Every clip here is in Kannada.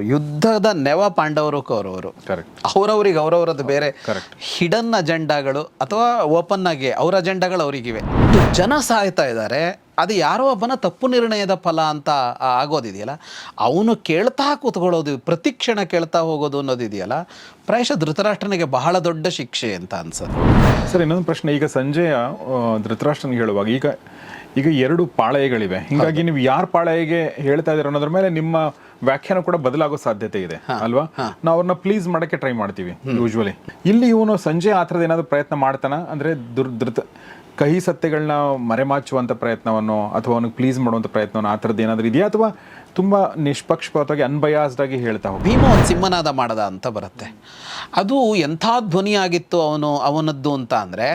ಯುದ್ಧದ ನೆವ ಪಾಂಡವರು ಕೌರವರು. ಅವರವ್ರಿಗೆ ಅವರವರದ್ದು ಬೇರೆ. ಹಿಡನ್ ಅಜೆಂಡಾಗಳು ಅಥವಾ ಓಪನ್ ಆಗಿ ಅವ್ರ ಅಜೆಂಡಾಗಳು ಅವರಿಗಿವೆ. ಜನ ಸಾಯ್ತಾ ಇದ್ದಾರೆ. ಅದು ಯಾರೋ ಒಬ್ಬನ ತಪ್ಪು ನಿರ್ಣಯದ ಫಲ ಅಂತ ಆಗೋದಿದೆಯಲ್ಲ? ಅವನು ಕೇಳ್ತಾ ಕೂತ್ಕೊಳ್ಳೋದು ಪ್ರತಿ ಕ್ಷಣ ಕೇಳ್ತಾ ಹೋಗೋದು ಅನ್ನೋದಿದೆಯಲ್ಲ? ಪ್ರಾಯಶಃ ಧೃತರಾಷ್ಟ್ರನಿಗೆ ಬಹಳ ದೊಡ್ಡ ಶಿಕ್ಷೆ ಅಂತ ಅನ್ಸುತ್ತೆ. ಸರ್ ಇನ್ನೊಂದು ಪ್ರಶ್ನೆ. ಈಗ ಸಂಜೆಯ ಧೃತರಾಷ್ಟ್ರನಿಗೆ ಹೇಳುವಾಗ ಈಗ ಈಗ ಎರಡು ಪಾಳಯಗಳಿವೆ. ಹಿಂಗಾಗಿ ನೀವು ಯಾರ ಪಾಳಯಗೆ ಹೇಳ್ತಾ ಇದ್ದೀರ ಅನ್ನೋದ್ರ ಮೇಲೆ ನಿಮ್ಮ ವ್ಯಾಖ್ಯಾನ ಕೂಡ ಬದಲಾಗೋ ಸಾಧ್ಯತೆ ಇದೆ ಅಲ್ವಾ? ನಾವು ಅವ್ರನ್ನ ಪ್ಲೀಸ್ ಮಾಡಕ್ಕೆ ಟ್ರೈ ಮಾಡ್ತೀವಿ ಯೂಶ್ವಲಿ ಇಲ್ಲಿ ಇವನು ಸಂಜೆ ಆ ಥರದ ಏನಾದ್ರು ಪ್ರಯತ್ನ ಮಾಡ್ತಾನ? ಅಂದ್ರೆ ದುರ್ ಧೃತ ಕಹಿ ಸತ್ಯಗಳನ್ನ ಮರೆಮಾಚುವಂಥ ಪ್ರಯತ್ನವನ್ನು ಅಥವಾ ಅವನಿಗೆ ಪ್ಲೀಸ್ ಮಾಡುವಂಥ ಪ್ರಯತ್ನವನ್ನು ಆ ಥರದ್ದು ಏನಾದರೂ ಇದೆಯಾ? ಅಥವಾ ತುಂಬಾ ನಿಷ್ಪಕ್ಷಪಾತವಾಗಿ ಅನ್ಬಯಾಸ್ಡ್ ಆಗಿ ಹೇಳ್ತಾ ಹೋಗಿ ಭೀಮ ಒಂದು ಸಿಂಹನಾದ ಮಾಡದ ಅಂತ ಬರುತ್ತೆ. ಅದು ಎಂಥ ಧ್ವನಿಯಾಗಿತ್ತು ಅವನು ಅವನದ್ದು ಅಂತ ಅಂದರೆ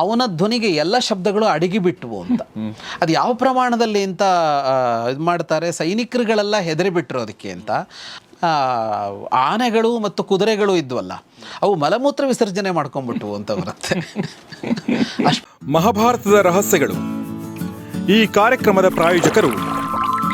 ಅವನ ಧ್ವನಿಗೆ ಎಲ್ಲ ಶಬ್ದಗಳು ಅಡಗಿ ಬಿಟ್ಟವು ಅಂತ ಅದು ಯಾವ ಪ್ರಮಾಣದಲ್ಲಿ ಅಂತ ಇದು ಮಾಡ್ತಾರೆ? ಸೈನಿಕರುಗಳೆಲ್ಲ ಹೆದರಿ ಬಿಟ್ಟರು ಅದಕ್ಕೆ ಅಂತ. ಆನೆಗಳು ಮತ್ತು ಕುದುರೆಗಳು ಇದ್ವಲ್ಲ ಅವು ಮಲಮೂತ್ರ ವಿಸರ್ಜನೆ ಮಾಡ್ಕೊಂಡ್ಬಿಟ್ವು ಅಂತ ಬರುತ್ತೆ. ಅಷ್ಟು ಮಹಾಭಾರತದ ರಹಸ್ಯಗಳು. ಈ ಕಾರ್ಯಕ್ರಮದ ಪ್ರಾಯೋಜಕರು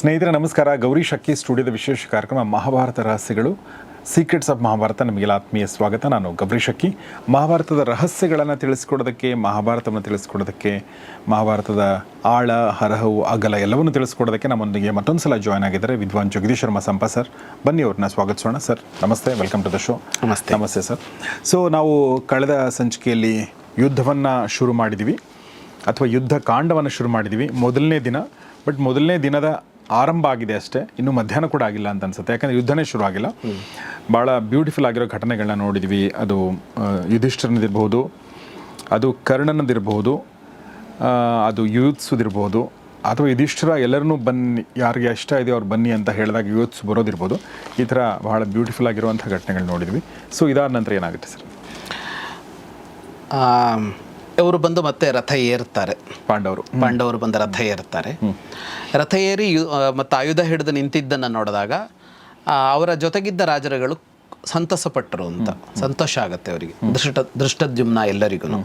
ಸ್ನೇಹಿತರೆ ನಮಸ್ಕಾರ. ಗೌರಿ ಶಕ್ಕಿ ಸ್ಟುಡಿಯೋದ ವಿಶೇಷ ಕಾರ್ಯಕ್ರಮ ಮಹಾಭಾರತ ರಹಸ್ಯಗಳು. ಸೀಕ್ರೆಟ್ಸ್ ಆಫ್ ಮಹಾಭಾರತ ನಮಗೆಲ್ಲ ಆತ್ಮೀಯ ಸ್ವಾಗತ. ನಾನು ಗೌರಿ ಶಕ್ಕಿ ಮಹಾಭಾರತದ ರಹಸ್ಯಗಳನ್ನು ತಿಳಿಸ್ಕೊಡೋದಕ್ಕೆ ಮಹಾಭಾರತವನ್ನು ತಿಳಿಸ್ಕೊಡೋದಕ್ಕೆ ಮಹಾಭಾರತದ ಆಳ ಹರಹವು ಅಗಲ ಎಲ್ಲವನ್ನು ತಿಳಿಸ್ಕೊಡೋದಕ್ಕೆ ನಮ್ಮೊಂದಿಗೆ ಮತ್ತೊಂದು ಸಲ ಜಾಯ್ನ್ ಆಗಿದ್ದಾರೆ ವಿದ್ವಾನ್ ಜಗದೀಶ್ ಶರ್ಮಾ ಸಂಪ ಸರ್ ಬನ್ನಿ ಅವ್ರನ್ನ ಸ್ವಾಗತಿಸೋಣ ಸರ್ ನಮಸ್ತೆ ವೆಲ್ಕಮ್ ಟು ದ ಶೋ ನಮಸ್ತೆ. ನಮಸ್ತೆ ಸರ್ ಸೊ ನಾವು ಕಳೆದ ಸಂಚಿಕೆಯಲ್ಲಿ ಯುದ್ಧವನ್ನು ಶುರು ಮಾಡಿದ್ವಿ. ಅಥವಾ ಯುದ್ಧ ಕಾಂಡವನ್ನು ಶುರು ಮಾಡಿದ್ವಿ. ಮೊದಲನೇ ದಿನ. ಬಟ್ ಮೊದಲನೇ ದಿನದ ಆರಂಭ ಆಗಿದೆ ಅಷ್ಟೇ. ಇನ್ನು ಮಧ್ಯಾಹ್ನ ಕೂಡ ಆಗಿಲ್ಲ ಅಂತ ಅನ್ಸುತ್ತೆ. ಯಾಕಂದರೆ ಯುದ್ಧನೇ ಶುರು ಆಗಿಲ್ಲ. ಭಾಳ ಬ್ಯೂಟಿಫುಲ್ ಆಗಿರೋ ಘಟನೆಗಳನ್ನ ನೋಡಿದ್ವಿ. ಅದು ಯುಧಿಷ್ಠಿರನದಿರ್ಬೋದು ಅದು ಕರ್ಣನದಿರ್ಬೋದು ಆ, ಅದು ಯೂತ್ಸುದಿರ್ಬೋದು ಅಥವಾ ಯುಧಿಷ್ಠಿರ ಎಲ್ಲರನ್ನೂ ಬನ್ನಿ ಯಾರಿಗೆ ಇಷ್ಟ ಇದೆ ಅವ್ರು ಬನ್ನಿ ಅಂತ ಹೇಳಿದಾಗ ಯೂತ್ಸ್ ಬರೋದಿರ್ಬೋದು. ಈ ಥರ ಬಹಳ ಬ್ಯೂಟಿಫುಲ್ ಆಗಿರುವಂಥ ಘಟನೆಗಳು ನೋಡಿದ್ವಿ. ಸೊ ಇದಾದ ನಂತರ ಏನಾಗುತ್ತೆ ಸರ್? ಇವರು ಬಂದು ಮತ್ತೆ ರಥ ಏರ್ತಾರೆ ಪಾಂಡವರು. ಪಾಂಡವರು ಬಂದು ರಥ ಏರ್ತಾರೆ ರಥ ಏರಿ ಮತ್ತು ಆಯುಧ ಹಿಡಿದು ನಿಂತಿದ್ದನ್ನು ನೋಡಿದಾಗ ಅವರ ಜೊತೆಗಿದ್ದ ರಾಜರುಗಳು ಸಂತಸಪಟ್ಟರು ಅಂತ. ಸಂತೋಷ ಆಗುತ್ತೆ ಅವರಿಗೆ. ದೃಷ್ಟ ದೃಷ್ಟದ್ಯುಮ್ನ ಎಲ್ಲರಿಗೂ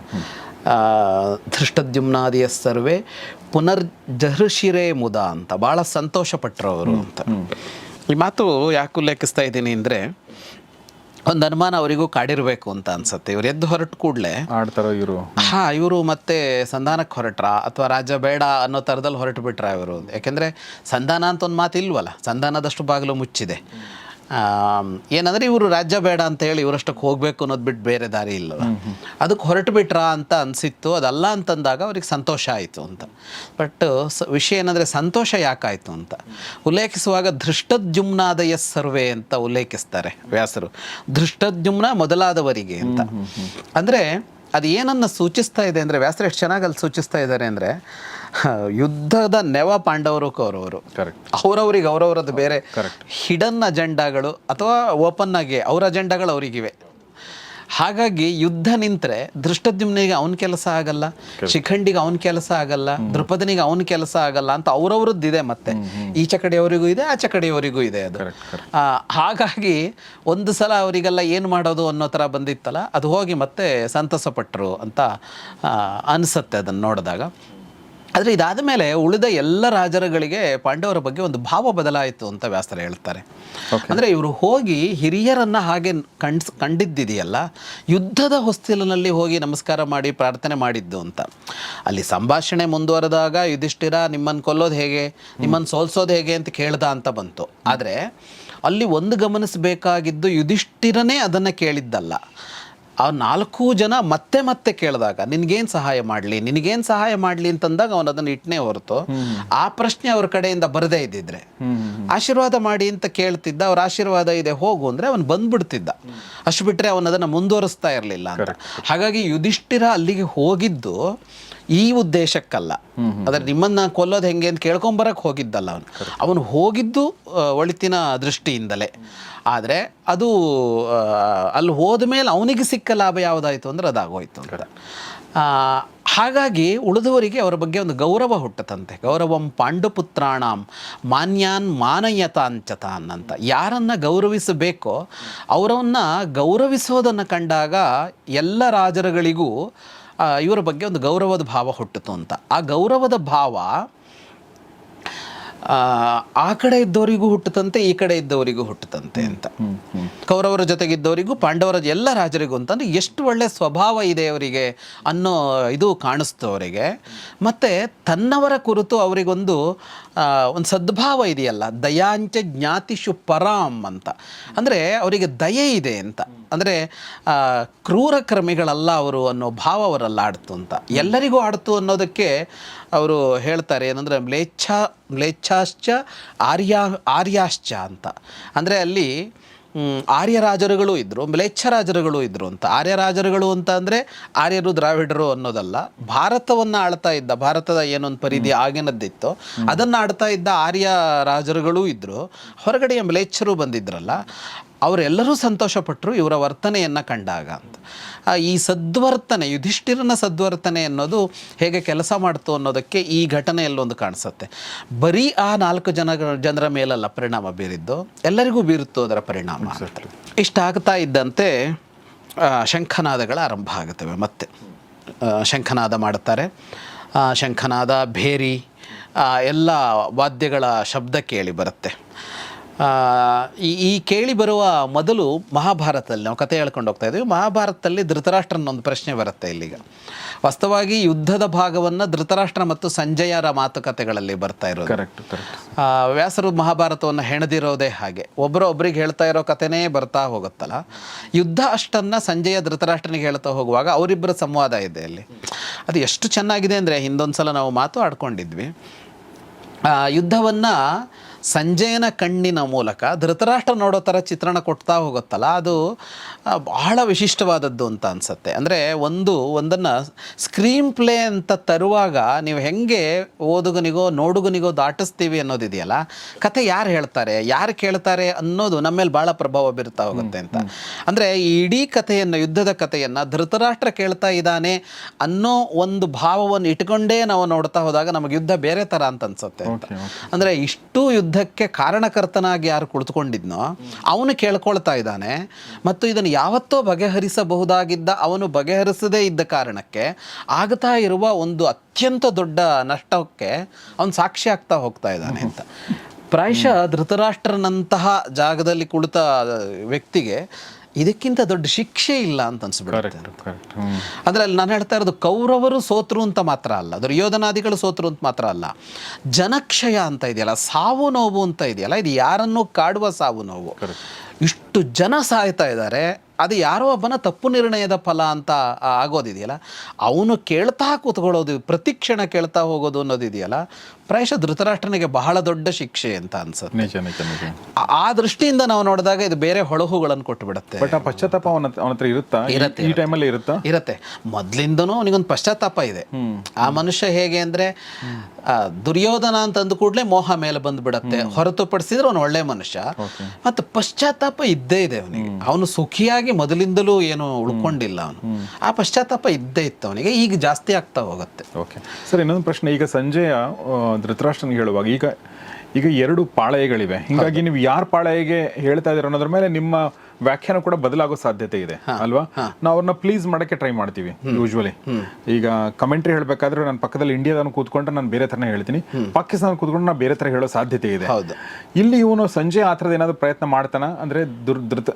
ಧೃಷ್ಟದ್ಯುಮ್ನಾದಿಯ ಸರ್ವೇ ಪುನರ್ಜಹೃಶಿರೇ ಮುದ ಅಂತ. ಭಾಳ ಸಂತೋಷಪಟ್ಟರು ಅವರು ಅಂತ. ಈ ಮಾತು ಯಾಕೆ ಉಲ್ಲೇಖಿಸ್ತಾ ಇದ್ದೀನಿ ಅಂದರೆ ಒಂದು ಅನುಮಾನ ಅವರಿಗೂ ಕಾಡಿರಬೇಕು ಅಂತ ಅನ್ಸುತ್ತೆ. ಇವ್ರು ಎದ್ದು ಹೊರಟು ಕೂಡಲೇ ಆಡ್ತಾರೋ ಇವರು? ಹಾ ಇವರು ಮತ್ತೆ ಸಂಧಾನಕ್ಕೆ ಹೊರಟ್ರ? ಅಥವಾ ರಾಜ್ಯ ಬೇಡ ಅನ್ನೋ ಥರದಲ್ಲಿ ಹೊರಟು ಬಿಟ್ರ ಇವರು? ಯಾಕೆಂದರೆ ಸಂಧಾನ ಅಂತ ಒಂದು ಮಾತು ಇಲ್ವಲ್ಲ ಸಂಧಾನದಷ್ಟು ಬಾಗಿಲು ಮುಚ್ಚಿದೆ. ಏನಂದ್ರೆ ಇವರು ರಾಜ್ಯ ಬೇಡ ಅಂತ ಹೇಳಿ ಇವರಷ್ಟಕ್ಕೆ ಹೋಗಬೇಕು ಅನ್ನೋದು ಬಿಟ್ಟು ಬೇರೆ ದಾರಿ ಇಲ್ಲ ಅದಕ್ಕೆ ಹೊರಟು ಬಿಟ್ರ ಅಂತ ಅನಿಸಿತ್ತು. ಅದಲ್ಲ ಅಂತಂದಾಗ ಅವ್ರಿಗೆ ಸಂತೋಷ ಆಯಿತು ಅಂತ. ಬಟ್ ವಿಷಯ ಏನಂದರೆ ಸಂತೋಷ ಯಾಕಾಯಿತು ಅಂತ. ಉಲ್ಲೇಖಿಸುವಾಗ ಧೃಷ್ಟದ್ಯುಮ್ನಾದಯ ಸರ್ವೆ ಅಂತ ಉಲ್ಲೇಖಿಸ್ತಾರೆ ವ್ಯಾಸರು. ಧೃಷ್ಟದ್ಯುಮ್ನ ಮೊದಲಾದವರಿಗೆ ಅಂತ. ಅಂದರೆ ಅದು ಏನನ್ನು ಸೂಚಿಸ್ತಾ ಇದೆ ಅಂದರೆ ವ್ಯಾಸರು ಎಷ್ಟು ಚೆನ್ನಾಗಿ ಅಲ್ಲಿ ಸೂಚಿಸ್ತಾ ಇದ್ದಾರೆ ಅಂದರೆ ಯುದ್ಧದ ನೆವ ಪಾಂಡವರು ಕೌರವರು. ಅವರವರಿಗೆ ಅವರವ್ರಿಗೆ ಅವರವರದ್ದು ಬೇರೆ ಹಿಡನ್ ಅಜೆಂಡಾಗಳು ಅಥವಾ ಓಪನ್ ಆಗಿ ಅವ್ರ ಅಜೆಂಡಾಗಳು ಅವರಿಗಿವೆ. ಹಾಗಾಗಿ ಯುದ್ಧ ನಿಂತರೆ ದೃಷ್ಟದ್ಯುಮ್ನಿಗೆ ಅವನ ಕೆಲಸ ಆಗಲ್ಲ ಶಿಖಂಡಿಗೆ ಅವನ ಕೆಲಸ ಆಗಲ್ಲ ದೃಪದನಿಗೆ ಅವನ ಕೆಲಸ ಆಗಲ್ಲ ಅಂತ ಅವ್ರವ್ರದ್ದಿದೆ ಮತ್ತೆ. ಈಚೆ ಕಡೆಯವರಿಗೂ ಇದೆ ಆಚೆ ಕಡೆಯವರಿಗೂ ಇದೆ ಅದು. ಹಾಗಾಗಿ ಒಂದು ಸಲ ಅವರಿಗೆಲ್ಲ ಏನು ಮಾಡೋದು ಅನ್ನೋ ಥರ ಬಂದಿತ್ತಲ್ಲ ಅದು ಹೋಗಿ ಮತ್ತೆ ಸಂತಸಪಟ್ಟರು ಅಂತ ಅನಿಸುತ್ತೆ ಅದನ್ನು ನೋಡಿದಾಗ. ಆದರೆ ಇದಾದ ಮೇಲೆ ಉಳಿದ ಎಲ್ಲ ರಾಜರುಗಳಿಗೆ ಪಾಂಡವರ ಬಗ್ಗೆ ಒಂದು ಭಾವ ಬದಲಾಯಿತು ಅಂತ ವ್ಯಾಸರು ಹೇಳ್ತಾರೆ. ಅಂದರೆ ಇವರು ಹೋಗಿ ಹಿರಿಯರನ್ನು ಹಾಗೆ ಕಂಡ್ಸ್ ಕಂಡಿದ್ದಿದೆಯಲ್ಲ ಯುದ್ಧದ ಹೊಸ್ತಿಲಿನಲ್ಲಿ ಹೋಗಿ ನಮಸ್ಕಾರ ಮಾಡಿ ಪ್ರಾರ್ಥನೆ ಮಾಡಿದ್ದು ಅಂತ. ಅಲ್ಲಿ ಸಂಭಾಷಣೆ ಮುಂದುವರೆದಾಗ ಯುಧಿಷ್ಠಿರ ನಿಮ್ಮನ್ನು ಕೊಲ್ಲೋದು ಹೇಗೆ? ನಿಮ್ಮನ್ನು ಸೋಲ್ಸೋದು ಹೇಗೆ? ಅಂತ ಕೇಳ್ದ ಅಂತ ಬಂತು. ಆದರೆ ಅಲ್ಲಿ ಒಂದು ಗಮನಿಸಬೇಕಾಗಿದ್ದು ಯುಧಿಷ್ಠಿರನೇ ಅದನ್ನು ಕೇಳಿದ್ದಲ್ಲ. ಆ ನಾಲ್ಕು ಜನ ಮತ್ತೆ ಮತ್ತೆ ಕೇಳಿದಾಗ ನಿನಗೇನು ಸಹಾಯ ಮಾಡಲಿ? ನಿನಗೇನು ಸಹಾಯ ಮಾಡಲಿ? ಅಂತಂದಾಗ ಅವನು ಅದನ್ನು ಇಟ್ಟನೇ ಹೊರತು. ಆ ಪ್ರಶ್ನೆ ಅವ್ರ ಕಡೆಯಿಂದ ಬರದೇ ಇದ್ದಿದ್ರೆ. ಆಶೀರ್ವಾದ ಮಾಡಿ ಅಂತ ಕೇಳ್ತಿದ್ದ ಅವ್ರ ಆಶೀರ್ವಾದ ಇದೆ ಹೋಗು ಅಂದರೆ ಅವನು ಬಂದ್ಬಿಡ್ತಿದ್ದ. ಅಷ್ಟು ಬಿಟ್ಟರೆ ಅವನು ಅದನ್ನು ಮುಂದುವರಿಸ್ತಾ ಇರಲಿಲ್ಲ ಅಂತ. ಹಾಗಾಗಿ ಯುಧಿಷ್ಠಿರ ಅಲ್ಲಿಗೆ ಹೋಗಿದ್ದು ಈ ಉದ್ದೇಶಕ್ಕಲ್ಲ. ಅಂದ್ರೆ ನಿಮ್ಮನ್ನ ಕೊಲ್ಲೋದು ಹೆಂಗೆ ಅಂತ ಕೇಳ್ಕೊಂಬರಕ್ಕೆ ಹೋಗಿದ್ದಲ್ಲ ಅವನು. ಅವನು ಹೋಗಿದ್ದು ಒಳಿತಿನ ದೃಷ್ಟಿಯಿಂದಲೇ. ಆದರೆ ಅದು ಅಲ್ಲಿ ಹೋದ ಮೇಲೆ ಅವನಿಗೆ ಸಿಕ್ಕ ಲಾಭ ಯಾವುದಾಯಿತು ಅಂದ್ರೆ ಅದಾಗೋಯ್ತು ಅಂತ. ಹಾಗಾಗಿ ಉಳಿದವರಿಗೆ ಅವರ ಬಗ್ಗೆ ಒಂದು ಗೌರವ ಹುಟ್ಟತಂತೆ ಗೌರವಂ ಪಾಂಡುಪುತ್ರಾಣಾಂ ಮಾನ್ಯಾನ್ ಮಾನಯತಾಂಚತಾನ್ ಅಂತ. ಯಾರನ್ನ ಗೌರವಿಸಬೇಕೋ ಅವರನ್ನ ಗೌರವಿಸೋದನ್ನು ಕಂಡಾಗ ಎಲ್ಲ ರಾಜರುಗಳಿಗೂ ಇವರ ಬಗ್ಗೆ ಒಂದು ಗೌರವದ ಭಾವ ಹುಟ್ಟಿತು ಅಂತ. ಆ ಗೌರವದ ಭಾವ ಆ, ಕಡೆ ಇದ್ದವರಿಗೂ ಹುಟ್ಟುತ್ತಂತೆ ಈ ಕಡೆ ಇದ್ದವರಿಗೂ ಹುಟ್ಟುತ್ತಂತೆ ಅಂತ. ಕೌರವರ ಜೊತೆಗಿದ್ದವರಿಗೂ ಪಾಂಡವರ ಎಲ್ಲ ರಾಜರಿಗೂ ಅಂತಂದ್ರೆ ಎಷ್ಟು ಒಳ್ಳೆ ಸ್ವಭಾವ ಇದೆ ಅವರಿಗೆ ಅನ್ನೋ ಇದು ಕಾಣಿಸ್ತು ಅವರಿಗೆ. ಮತ್ತು ತನ್ನವರ ಕುರಿತು ಅವರಿಗೊಂದು ಒಂದು ಸದ್ಭಾವ ಇದೆಯಲ್ಲ. ದಯಾಂಚ ಜ್ಞಾತಿಷು ಪರಾಮ್ ಅಂತ. ಅಂದರೆ ಅವರಿಗೆ ದಯೆ ಇದೆ ಅಂತ. ಅಂದರೆ ಕ್ರೂರ ಕ್ರಮಿಗಳಲ್ಲ ಅವರು ಅನ್ನೋ ಭಾವ ಅವರಲ್ಲಿ ಆಡ್ತು ಅಂತ. ಎಲ್ಲರಿಗೂ ಆಡ್ತು ಅನ್ನೋದಕ್ಕೆ ಅವರು ಹೇಳ್ತಾರೆ ಏನಂದರೆ ಮ್ಲೇಚ್ಛ ಮ್ಲೇಚ್ಛಾಶ್ಚ ಆರ್ಯ ಆರ್ಯಾಶ್ಚ ಅಂತ. ಅಂದರೆ ಅಲ್ಲಿ ಆರ್ಯ ರಾಜರುಗಳು ಇದ್ದರು ಮ್ಲೇಚ್ಛ ರಾಜರುಗಳು ಇದ್ದರು ಅಂತ. ಆರ್ಯ ರಾಜರುಗಳು ಅಂತ ಅಂದರೆ ಆರ್ಯರು ದ್ರಾವಿಡರು ಅನ್ನೋದಲ್ಲ. ಭಾರತವನ್ನು ಆಳ್ತಾ ಇದ್ದ ಭಾರತದ ಏನೊಂದು ಪರಿಧಿ ಆಗಿನದ್ದಿತ್ತು. ಅದನ್ನು ಆಡ್ತಾ ಇದ್ದ ಆರ್ಯ ರಾಜರುಗಳೂ ಇದ್ದರು ಹೊರಗಡೆಯ ಮ್ಲೇಚ್ಛರು ಬಂದಿದ್ರಲ್ಲ. ಅವರೆಲ್ಲರೂ ಸಂತೋಷಪಟ್ಟರು ಇವರ ವರ್ತನೆಯನ್ನು ಕಂಡಾಗ ಅಂತ. ಈ ಸದ್ವರ್ತನೆ ಯುಧಿಷ್ಠಿರನ ಸದ್ವರ್ತನೆ ಅನ್ನೋದು ಹೇಗೆ ಕೆಲಸ ಮಾಡ್ತು ಅನ್ನೋದಕ್ಕೆ ಈ ಘಟನೆಯಲ್ಲೊಂದು ಕಾಣಿಸುತ್ತೆ. ಬರೀ ಆ ನಾಲ್ಕು ಜನ ಜನರ ಮೇಲಲ್ಲ ಪರಿಣಾಮ ಬೀರಿದ್ದು ಎಲ್ಲರಿಗೂ ಬೀರುತ್ತೋ ಅದರ ಪರಿಣಾಮ. ಇಷ್ಟಾಗ್ತಾ ಇದ್ದಂತೆ ಶಂಖನಾದಗಳ ಆರಂಭ ಆಗುತ್ತವೆ ಮತ್ತೆ. ಶಂಖನಾದ ಮಾಡುತ್ತಾರೆ. ಶಂಖನಾದ ಭೇರಿ ಎಲ್ಲ ವಾದ್ಯಗಳ ಶಬ್ದ ಕೇಳಿ ಬರುತ್ತೆ. ಈ ಈ ಕೇಳಿ ಬರುವ ಮೊದಲು ಮಹಾಭಾರತದಲ್ಲಿ ನಾವು ಕತೆ ಹೇಳ್ಕೊಂಡು ಹೋಗ್ತಾ ಇದ್ದೀವಿ ಮಹಾಭಾರತದಲ್ಲಿ ಧೃತರಾಷ್ಟ್ರನ ಒಂದು ಪ್ರಶ್ನೆ ಬರುತ್ತೆ ಇಲ್ಲಿಗ. ವಾಸ್ತವವಾಗಿ ಯುದ್ಧದ ಭಾಗವನ್ನು ಧೃತರಾಷ್ಟ್ರ ಮತ್ತು ಸಂಜಯರ ಮಾತುಕತೆಗಳಲ್ಲಿ ಬರ್ತಾ ಇರೋದು. ಕರೆಕ್ಟ್ ವ್ಯಾಸರು ಮಹಾಭಾರತವನ್ನು ಹೆಣದಿರೋದೇ ಹಾಗೆ. ಒಬ್ಬರು ಒಬ್ರಿಗೆ ಹೇಳ್ತಾ ಇರೋ ಕಥೆನೇ ಬರ್ತಾ ಹೋಗುತ್ತಲ್ಲ. ಯುದ್ಧ ಅಷ್ಟನ್ನು ಸಂಜಯ ಧೃತರಾಷ್ಟ್ರನಿಗೆ ಹೇಳ್ತಾ ಹೋಗುವಾಗ ಅವರಿಬ್ಬರ ಸಂವಾದ ಇದೆ ಅಲ್ಲಿ. ಅದು ಎಷ್ಟು ಚೆನ್ನಾಗಿದೆ ಅಂದರೆ ಹಿಂದೊಂದು ಸಲ ನಾವು ಮಾತು ಆಡ್ಕೊಂಡಿದ್ವಿ. ಯುದ್ಧವನ್ನ ಸಂಜಯನ ಕಣ್ಣಿನ ಮೂಲಕ ಧೃತರಾಷ್ಟ್ರ ನೋಡೋ ಥರ ಚಿತ್ರಣ ಕೊಡ್ತಾ ಹೋಗುತ್ತಲ್ಲ ಅದು ಬಹಳ ವಿಶಿಷ್ಟವಾದದ್ದು ಅಂತ ಅನಿಸುತ್ತೆ. ಅಂದರೆ ಒಂದು ಒಂದನ್ನು ಸ್ಕ್ರೀನ್ ಪ್ಲೇ ಅಂತ ತರುವಾಗ ನೀವು ಹೆಂಗೆ ಓದುಗನಿಗೋ ನೋಡುಗನಿಗೋ ದಾಟಿಸ್ತೀವಿ ಅನ್ನೋದಿದೆಯಲ್ಲ ಕತೆ ಯಾರು ಹೇಳ್ತಾರೆ ಯಾರು ಕೇಳ್ತಾರೆ ಅನ್ನೋದು ನಮ್ಮ ಮೇಲೆ ಭಾಳ ಪ್ರಭಾವ ಬೀರ್ತಾ ಹೋಗುತ್ತೆ ಅಂತ. ಅಂದರೆ ಈ ಇಡೀ ಕಥೆಯನ್ನು ಯುದ್ಧದ ಕಥೆಯನ್ನು ಧೃತರಾಷ್ಟ್ರ ಕೇಳ್ತಾ ಇದ್ದಾನೆ ಅನ್ನೋ ಒಂದು ಭಾವವನ್ನು ಇಟ್ಕೊಂಡೇ ನಾವು ನೋಡ್ತಾ ಹೋದಾಗ ನಮಗೆ ಯುದ್ಧ ಬೇರೆ ಥರ ಅಂತ ಅನ್ಸುತ್ತೆ ಅಂತ. ಅಂದರೆ ಇಷ್ಟು ಯುದ್ಧಕ್ಕೆ ಕಾರಣಕರ್ತನಾಗಿ ಯಾರು ಕುಳಿತುಕೊಂಡಿದ್ನೋ ಅವನು ಕೇಳ್ಕೊಳ್ತಾ ಇದ್ದಾನೆ. ಮತ್ತು ಇದನ್ನು ಯಾವತ್ತೋ ಬಗೆಹರಿಸಬಹುದಾಗಿದ್ದ ಅವನು ಬಗೆಹರಿಸದೇ ಇದ್ದ ಕಾರಣಕ್ಕೆ ಆಗ್ತಾ ಇರುವ ಒಂದು ಅತ್ಯಂತ ದೊಡ್ಡ ನಷ್ಟಕ್ಕೆ ಅವನು ಸಾಕ್ಷಿ ಆಗ್ತಾ ಹೋಗ್ತಾ ಇದ್ದಾನೆ ಅಂತ. ಪ್ರಾಯಶಃ ಧೃತರಾಷ್ಟ್ರನಂತಹ ಜಾಗದಲ್ಲಿ ಕುಳಿತ ವ್ಯಕ್ತಿಗೆ ಇದಕ್ಕಿಂತ ದೊಡ್ಡ ಶಿಕ್ಷೆ ಇಲ್ಲ ಅಂತ ಅನ್ಸ್ಬಿಡುತ್ತೆ. ಅಂದ್ರೆ ಅಲ್ಲಿ ನಾನು ಹೇಳ್ತಾ ಇರೋದು ಕೌರವರು ಸೋತರು ಅಂತ ಮಾತ್ರ ಅಲ್ಲ ದುರ್ಯೋಧನಾದಿಗಳು ಸೋತರು ಅಂತ ಮಾತ್ರ ಅಲ್ಲ ಜನಕ್ಷಯ ಅಂತ ಇದೆಯಲ್ಲ ಸಾವು ನೋವು ಅಂತ ಇದೆಯಲ್ಲ ಇದು ಯಾರನ್ನು ಕಾಡುವ ಸಾವು ನೋವು. ಇಷ್ಟು ಜನ ಸಾಯ್ತಾ ಇದ್ದಾರೆ ಅದು ಯಾರೋ ಒಬ್ಬನ ತಪ್ಪು ನಿರ್ಣಯದ ಫಲ ಅಂತ ಆಗೋದಿದೆಯಲ್ಲ ಅವನು ಕೇಳ್ತಾ ಕೂತ್ಕೊಳ್ಳೋದು ಪ್ರತಿಕ್ಷಣ ಕೇಳ್ತಾ ಹೋಗೋದು ಅನ್ನೋದಿದೆಯಲ್ಲ ಪ್ರಾಯಶಃ ಧೃತರಾಷ್ಟ್ರನಿಗೆ ಬಹಳ ದೊಡ್ಡ ಶಿಕ್ಷೆ ಅಂತ ಅನ್ಸುತ್ತೆ. ನಿಜ ನಿಜ ನಿಜ. ಆ- ದೃಷ್ಟಿಯಿಂದ ನಾವು ನೋಡಿದಾಗ ಇದು ಬೇರೆ ಹೊಳಹುಗಳನ್ನು ಕೊಟ್ಟು ಬಿಡುತ್ತೆ ಬಟ್ ಆ ಪಶ್ಚಾತ್ತಾಪ ಅವನ ಹತ್ರ- ಅವನ ಹತ್ರ ಇರುತ್ತಾ? ಈ- ಇರತ್ತೆ, ಈ ಟೈಮಲ್ಲಿ ಇರುತ್ತಾ? ಇರತ್ತೆ. ಮೊದ್ಲಿಂದನೂ ಅವನಿಗೊಂದು ಪಶ್ಚಾತ್ತಾಪ ಇದೆ. ಆ ಮನುಷ್ಯ ಹೇಗೆ ಅಂದ್ರೆ ಆ, ದುರ್ಯೋಧನ ಅಂತ ಅಂದ ಕೂಡಲೇ ಮೋಹ ಮೇಲೆ ಬಂದ್ಬಿಡತ್ತೆ. ಹೊರತುಪಡಿಸಿದ್ರೆ ಅವನು ಒಳ್ಳೆ ಮನುಷ್ಯ. ಮತ್ತೆ ಪಶ್ಚಾತ್ತಾಪ ಇದ್ದೇ ಇದೆ ಅವನಿಗೆ. ಅವನು ಸುಖಿಯಾಗಿ ಮೊದಲಿಂದಲೂ ಏನು ಉಳ್ಕೊಂಡಿಲ್ಲ ಅವನು. ಆ ಪಶ್ಚಾತ್ತಾಪ ಇದ್ದೇ ಇತ್ತು ಅವನಿಗೆ. ಈಗ ಜಾಸ್ತಿ ಆಗ್ತಾ ಹೋಗುತ್ತೆ. ಓಕೆ. ಸರ್ ಇನ್ನೊಂದು ಪ್ರಶ್ನೆ. ಈಗ ಸಂಜೆಯ ಧೃತರಾಷ್ಟ್ರನಿಗೆ ಹೇಳುವಾಗ ಈಗ ಈಗ ಎರಡು ಪಾಳಯಗಳಿವೆ. ಹಿಂಗಾಗಿ ನೀವು ಯಾರ ಪಾಳಯಗೆ ಹೇಳ್ತಾ ಇದ್ದೀರ ಅನ್ನೋದ್ರ ಮೇಲೆ ನಿಮ್ಮ ವ್ಯಾಖ್ಯಾನ ಕೂಡ ಬದಲಾಗೋ ಸಾಧ್ಯತೆ ಇದೆ ಅಲ್ವಾ? ನಾವು ಅವ್ರನ್ನ ಪ್ಲೀಸ್ ಮಾಡಕ್ಕೆ ಟ್ರೈ ಮಾಡ್ತೀವಿ ಯೂಶ್ವಲಿ ಈಗ ಕಮೆಂಟ್ರಿ ಹೇಳಬೇಕಾದ್ರೆ ನಾನು ಪಕ್ಕದಲ್ಲಿ ಇಂಡಿಯಾದನ್ನು ಕೂತ್ಕೊಂಡ್ರೆ ನಾನು ಬೇರೆ ಥರನೇ ಹೇಳ್ತೀನಿ. ಪಾಕಿಸ್ತಾನ ಕೂತ್ಕೊಂಡು ನಾನು ಬೇರೆ ಥರ ಹೇಳೋ ಸಾಧ್ಯತೆ ಇದೆ. ಹೌದು. ಇಲ್ಲಿ ಇವನು ಸಂಜೆ ಆ ಥರದ ಏನಾದರೂ ಪ್ರಯತ್ನ ಮಾಡ್ತಾನ? ಅಂದ್ರೆ ದುರ್ ಧೃತ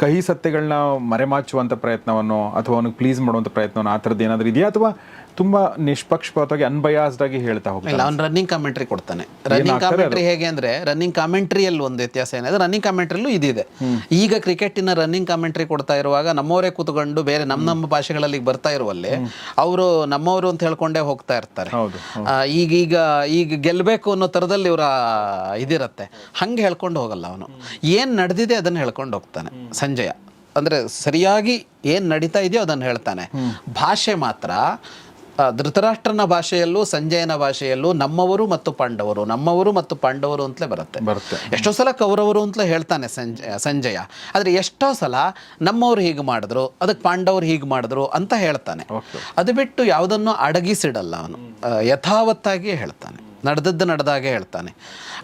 ಕಹಿ ಸತ್ಯಗಳನ್ನ ಮರೆಮಾಚುವಂತ ಪ್ರಯತ್ನವನ್ನು ಅಥವಾ ಅವನಿಗೆ ಪ್ಲೀಸ್ ಮಾಡುವಂತ ಪ್ರಯತ್ನವನ್ನು ಆ ಥರದ್ದು ಏನಾದರೂ ಇದೆಯಾ? ಅಥವಾ ತುಂಬಾ ನಿಷ್ಪಕ್ಷಪಾತವಾಗಿ ಅನ್ಬಯಾಸ್ಡ್ ಆಗಿ ಹೇಳ್ತಾ ಹೋಗ್ತಾನೆ. ಇಲ್ಲ ಅವ್ನು ರನ್ನಿಂಗ್ ಕಾಮೆಂಟ್ರಿ ಕೊಡ್ತಾನೆ. ರನ್ನಿಂಗ್ ಕಾಮೆಂಟ್ರಿ ಹೇಗೆ ಅಂದ್ರೆ ರನ್ನಿಂಗ್ ಕಾಮೆಂಟ್ರಿಯಲ್ಲಿ ಒಂದು ವ್ಯತ್ಯಾಸ ಏನಿದೆ ರನ್ನಿಂಗ್ ಕಾಮೆಂಟ್ರಿಯಲ್ಲೂ ಇದಿದೆ. ಈಗ ಕ್ರಿಕೆಟಿನ ರನ್ನಿಂಗ್ ಕಾಮೆಂಟ್ರಿ ಕೊಡ್ತಾ ಇರುವಾಗ ನಮ್ಮವರೇ ಕೂತ್ಕೊಂಡು ಬೇರೆ ನಮ್ಮ ನಮ್ಮ ಭಾಷೆಗಳಲ್ಲಿ ಬರ್ತಾ ಇರುವಲ್ಲಿ ಅವರು ನಮ್ಮವರು ಅಂತ ಹೇಳ್ಕೊಂಡೇ ಹೋಗ್ತಾ ಇರ್ತಾರೆ. ಈಗ ಈಗ ಈಗ ಗೆಲ್ಲಬೇಕು ಅನ್ನೋ ಥರದಲ್ಲಿ ಇವರ ಇದಿರತ್ತೆ. ಹಂಗೆ ಹೇಳ್ಕೊಂಡು ಹೋಗಲ್ಲ ಅವನು. ಏನು ನಡೆದಿದೆ ಅದನ್ನು ಹೇಳ್ಕೊಂಡು ಹೋಗ್ತಾನೆ ಸಂಜಯ. ಅಂದರೆ ಸರಿಯಾಗಿ ಏನು ನಡೀತಾ ಇದೆಯೋ ಅದನ್ನು ಹೇಳ್ತಾನೆ. ಭಾಷೆ ಮಾತ್ರ ಧೃತರಾಷ್ಟ್ರನ ಭಾಷೆಯಲ್ಲೂ ಸಂಜಯನ ಭಾಷೆಯಲ್ಲೂ ನಮ್ಮವರು ಮತ್ತು ಪಾಂಡವರು ನಮ್ಮವರು ಮತ್ತು ಪಾಂಡವರು ಅಂತಲೇ ಬರುತ್ತೆ. ಬರುತ್ತೆ. ಎಷ್ಟೋ ಸಲ ಕೌರವರು ಅಂತಲೇ ಹೇಳ್ತಾನೆ ಸಂಜಯ ಸಂಜಯ. ಆದರೆ ಎಷ್ಟೋ ಸಲ ನಮ್ಮವರು ಹೀಗೆ ಮಾಡಿದ್ರು ಅದಕ್ಕೆ ಪಾಂಡವರು ಹೀಗೆ ಮಾಡಿದ್ರು ಅಂತ ಹೇಳ್ತಾನೆ. ಅದು ಬಿಟ್ಟು ಯಾವುದನ್ನು ಅಡಗಿಸಿಡಲ್ಲ ಅವನು. ಯಥಾವತ್ತಾಗಿಯೇ ಯಥಾವತ್ತಾಗಿ ಹೇಳ್ತಾನೆ. ನಡೆದದ್ದು ನಡೆದಾಗೆ ಹೇಳ್ತಾನೆ.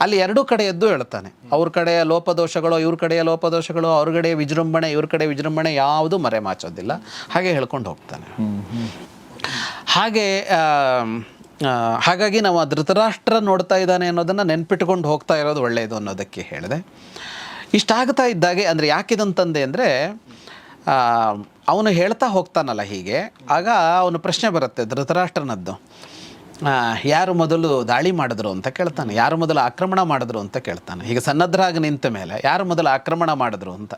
ಅಲ್ಲಿ ಎರಡೂ ಕಡೆಯದ್ದು ಹೇಳ್ತಾನೆ. ಅವ್ರ ಕಡೆಯ ಲೋಪದೋಷಗಳು ಇವ್ರ ಕಡೆಯ ಲೋಪದೋಷಗಳು ಅವ್ರ ಕಡೆಯ ವಿಜೃಂಭಣೆ ಇವ್ರ ಕಡೆ ವಿಜೃಂಭಣೆ ಯಾವುದು ಮರೆಮಾಚೋದಿಲ್ಲ. ಹಾಗೆ ಹೇಳ್ಕೊಂಡು ಹೋಗ್ತಾನೆ. ಹಾಗೆ ಹಾಗಾಗಿ ನಾವು ಧೃತರಾಷ್ಟ್ರ ನೋಡ್ತಾ ಇದ್ದಾನೆ ಅನ್ನೋದನ್ನು ನೆನ್ಪಿಟ್ಕೊಂಡು ಹೋಗ್ತಾ ಇರೋದು ಒಳ್ಳೆಯದು ಅನ್ನೋದಕ್ಕೆ ಹೇಳಿದೆ. ಇಷ್ಟಾಗ್ತಾ ಇದ್ದಾಗೆ ಅಂದರೆ ಯಾಕಿದಂತಂದೆ ಅಂದರೆ ಅವನು ಹೇಳ್ತಾ ಹೋಗ್ತಾನಲ್ಲ ಹೀಗೆ, ಆಗ ಅವನು ಪ್ರಶ್ನೆ ಬರುತ್ತೆ ಧೃತರಾಷ್ಟ್ರನದ್ದು. ಯಾರು ಮೊದಲು ದಾಳಿ ಮಾಡಿದ್ರು ಅಂತ ಕೇಳ್ತಾನೆ. ಯಾರು ಮೊದಲು ಆಕ್ರಮಣ ಮಾಡಿದ್ರು ಅಂತ ಕೇಳ್ತಾನೆ. ಈಗ ಸನ್ನದ್ಧರಾಗಿ ನಿಂತ ಮೇಲೆ ಯಾರು ಮೊದಲು ಆಕ್ರಮಣ ಮಾಡಿದ್ರು ಅಂತ.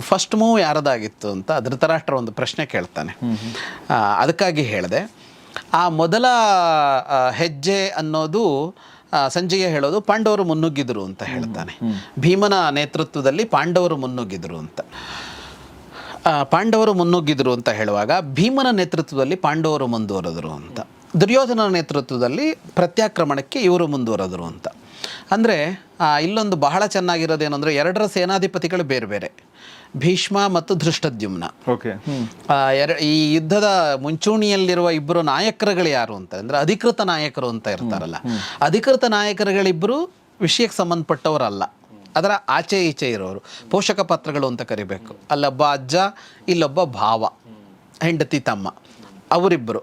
ಫಸ್ಟ್ ಮೂವ್ ಯಾರದಾಗಿತ್ತು ಅಂತ ಧೃತರಾಷ್ಟ್ರ ಒಂದು ಪ್ರಶ್ನೆ ಕೇಳ್ತಾನೆ. ಅದಕ್ಕಾಗಿ ಹೇಳಿದೆ. ಆ ಮೊದಲ ಹೆಜ್ಜೆ ಅನ್ನೋದು ಸಂಜೆಯ ಹೇಳೋದು ಪಾಂಡವರು ಮುನ್ನುಗ್ಗಿದ್ರು ಅಂತ ಹೇಳ್ತಾನೆ. ಭೀಮನ ನೇತೃತ್ವದಲ್ಲಿ ಪಾಂಡವರು ಮುನ್ನುಗ್ಗಿದ್ರು ಅಂತ. ಪಾಂಡವರು ಮುನ್ನುಗ್ಗಿದ್ರು ಅಂತ ಹೇಳುವಾಗ ಭೀಮನ ನೇತೃತ್ವದಲ್ಲಿ ಪಾಂಡವರು ಮುಂದುವರೆದರು ಅಂತ. ದುರ್ಯೋಧನ ನೇತೃತ್ವದಲ್ಲಿ ಪ್ರತ್ಯಾಕ್ರಮಣಕ್ಕೆ ಇವರು ಮುಂದುವರೆದರು ಅಂತ. ಅಂದರೆ ಇಲ್ಲೊಂದು ಬಹಳ ಚೆನ್ನಾಗಿರೋದೇನು ಅಂದರೆ ಎರಡರ ಸೇನಾಧಿಪತಿಗಳು ಬೇರೆ ಬೇರೆ. ಭೀಷ್ಮ ಮತ್ತು ಧೃಷ್ಟದ್ಯುಮ್ನ. ಓಕೆ. ಎರ ಈ ಯುದ್ಧದ ಮುಂಚೂಣಿಯಲ್ಲಿರುವ ಇಬ್ಬರು ನಾಯಕರುಗಳು ಯಾರು ಅಂತ ಅಂದರೆ ಅಧಿಕೃತ ನಾಯಕರು ಅಂತ ಇರ್ತಾರಲ್ಲ. ಅಧಿಕೃತ ನಾಯಕರುಗಳಿಬ್ಬರು ವಿಷಯಕ್ಕೆ ಸಂಬಂಧಪಟ್ಟವರಲ್ಲ. ಅದರ ಆಚೆ ಈಚೆ ಇರೋರು. ಪೋಷಕ ಪಾತ್ರಗಳು ಅಂತ ಕರಿಬೇಕು. ಅಲ್ಲೊಬ್ಬ ಅಜ್ಜ ಇಲ್ಲೊಬ್ಬ ಭಾವ. ಹೆಂಡತಿ ತಮ್ಮ. ಅವರಿಬ್ಬರು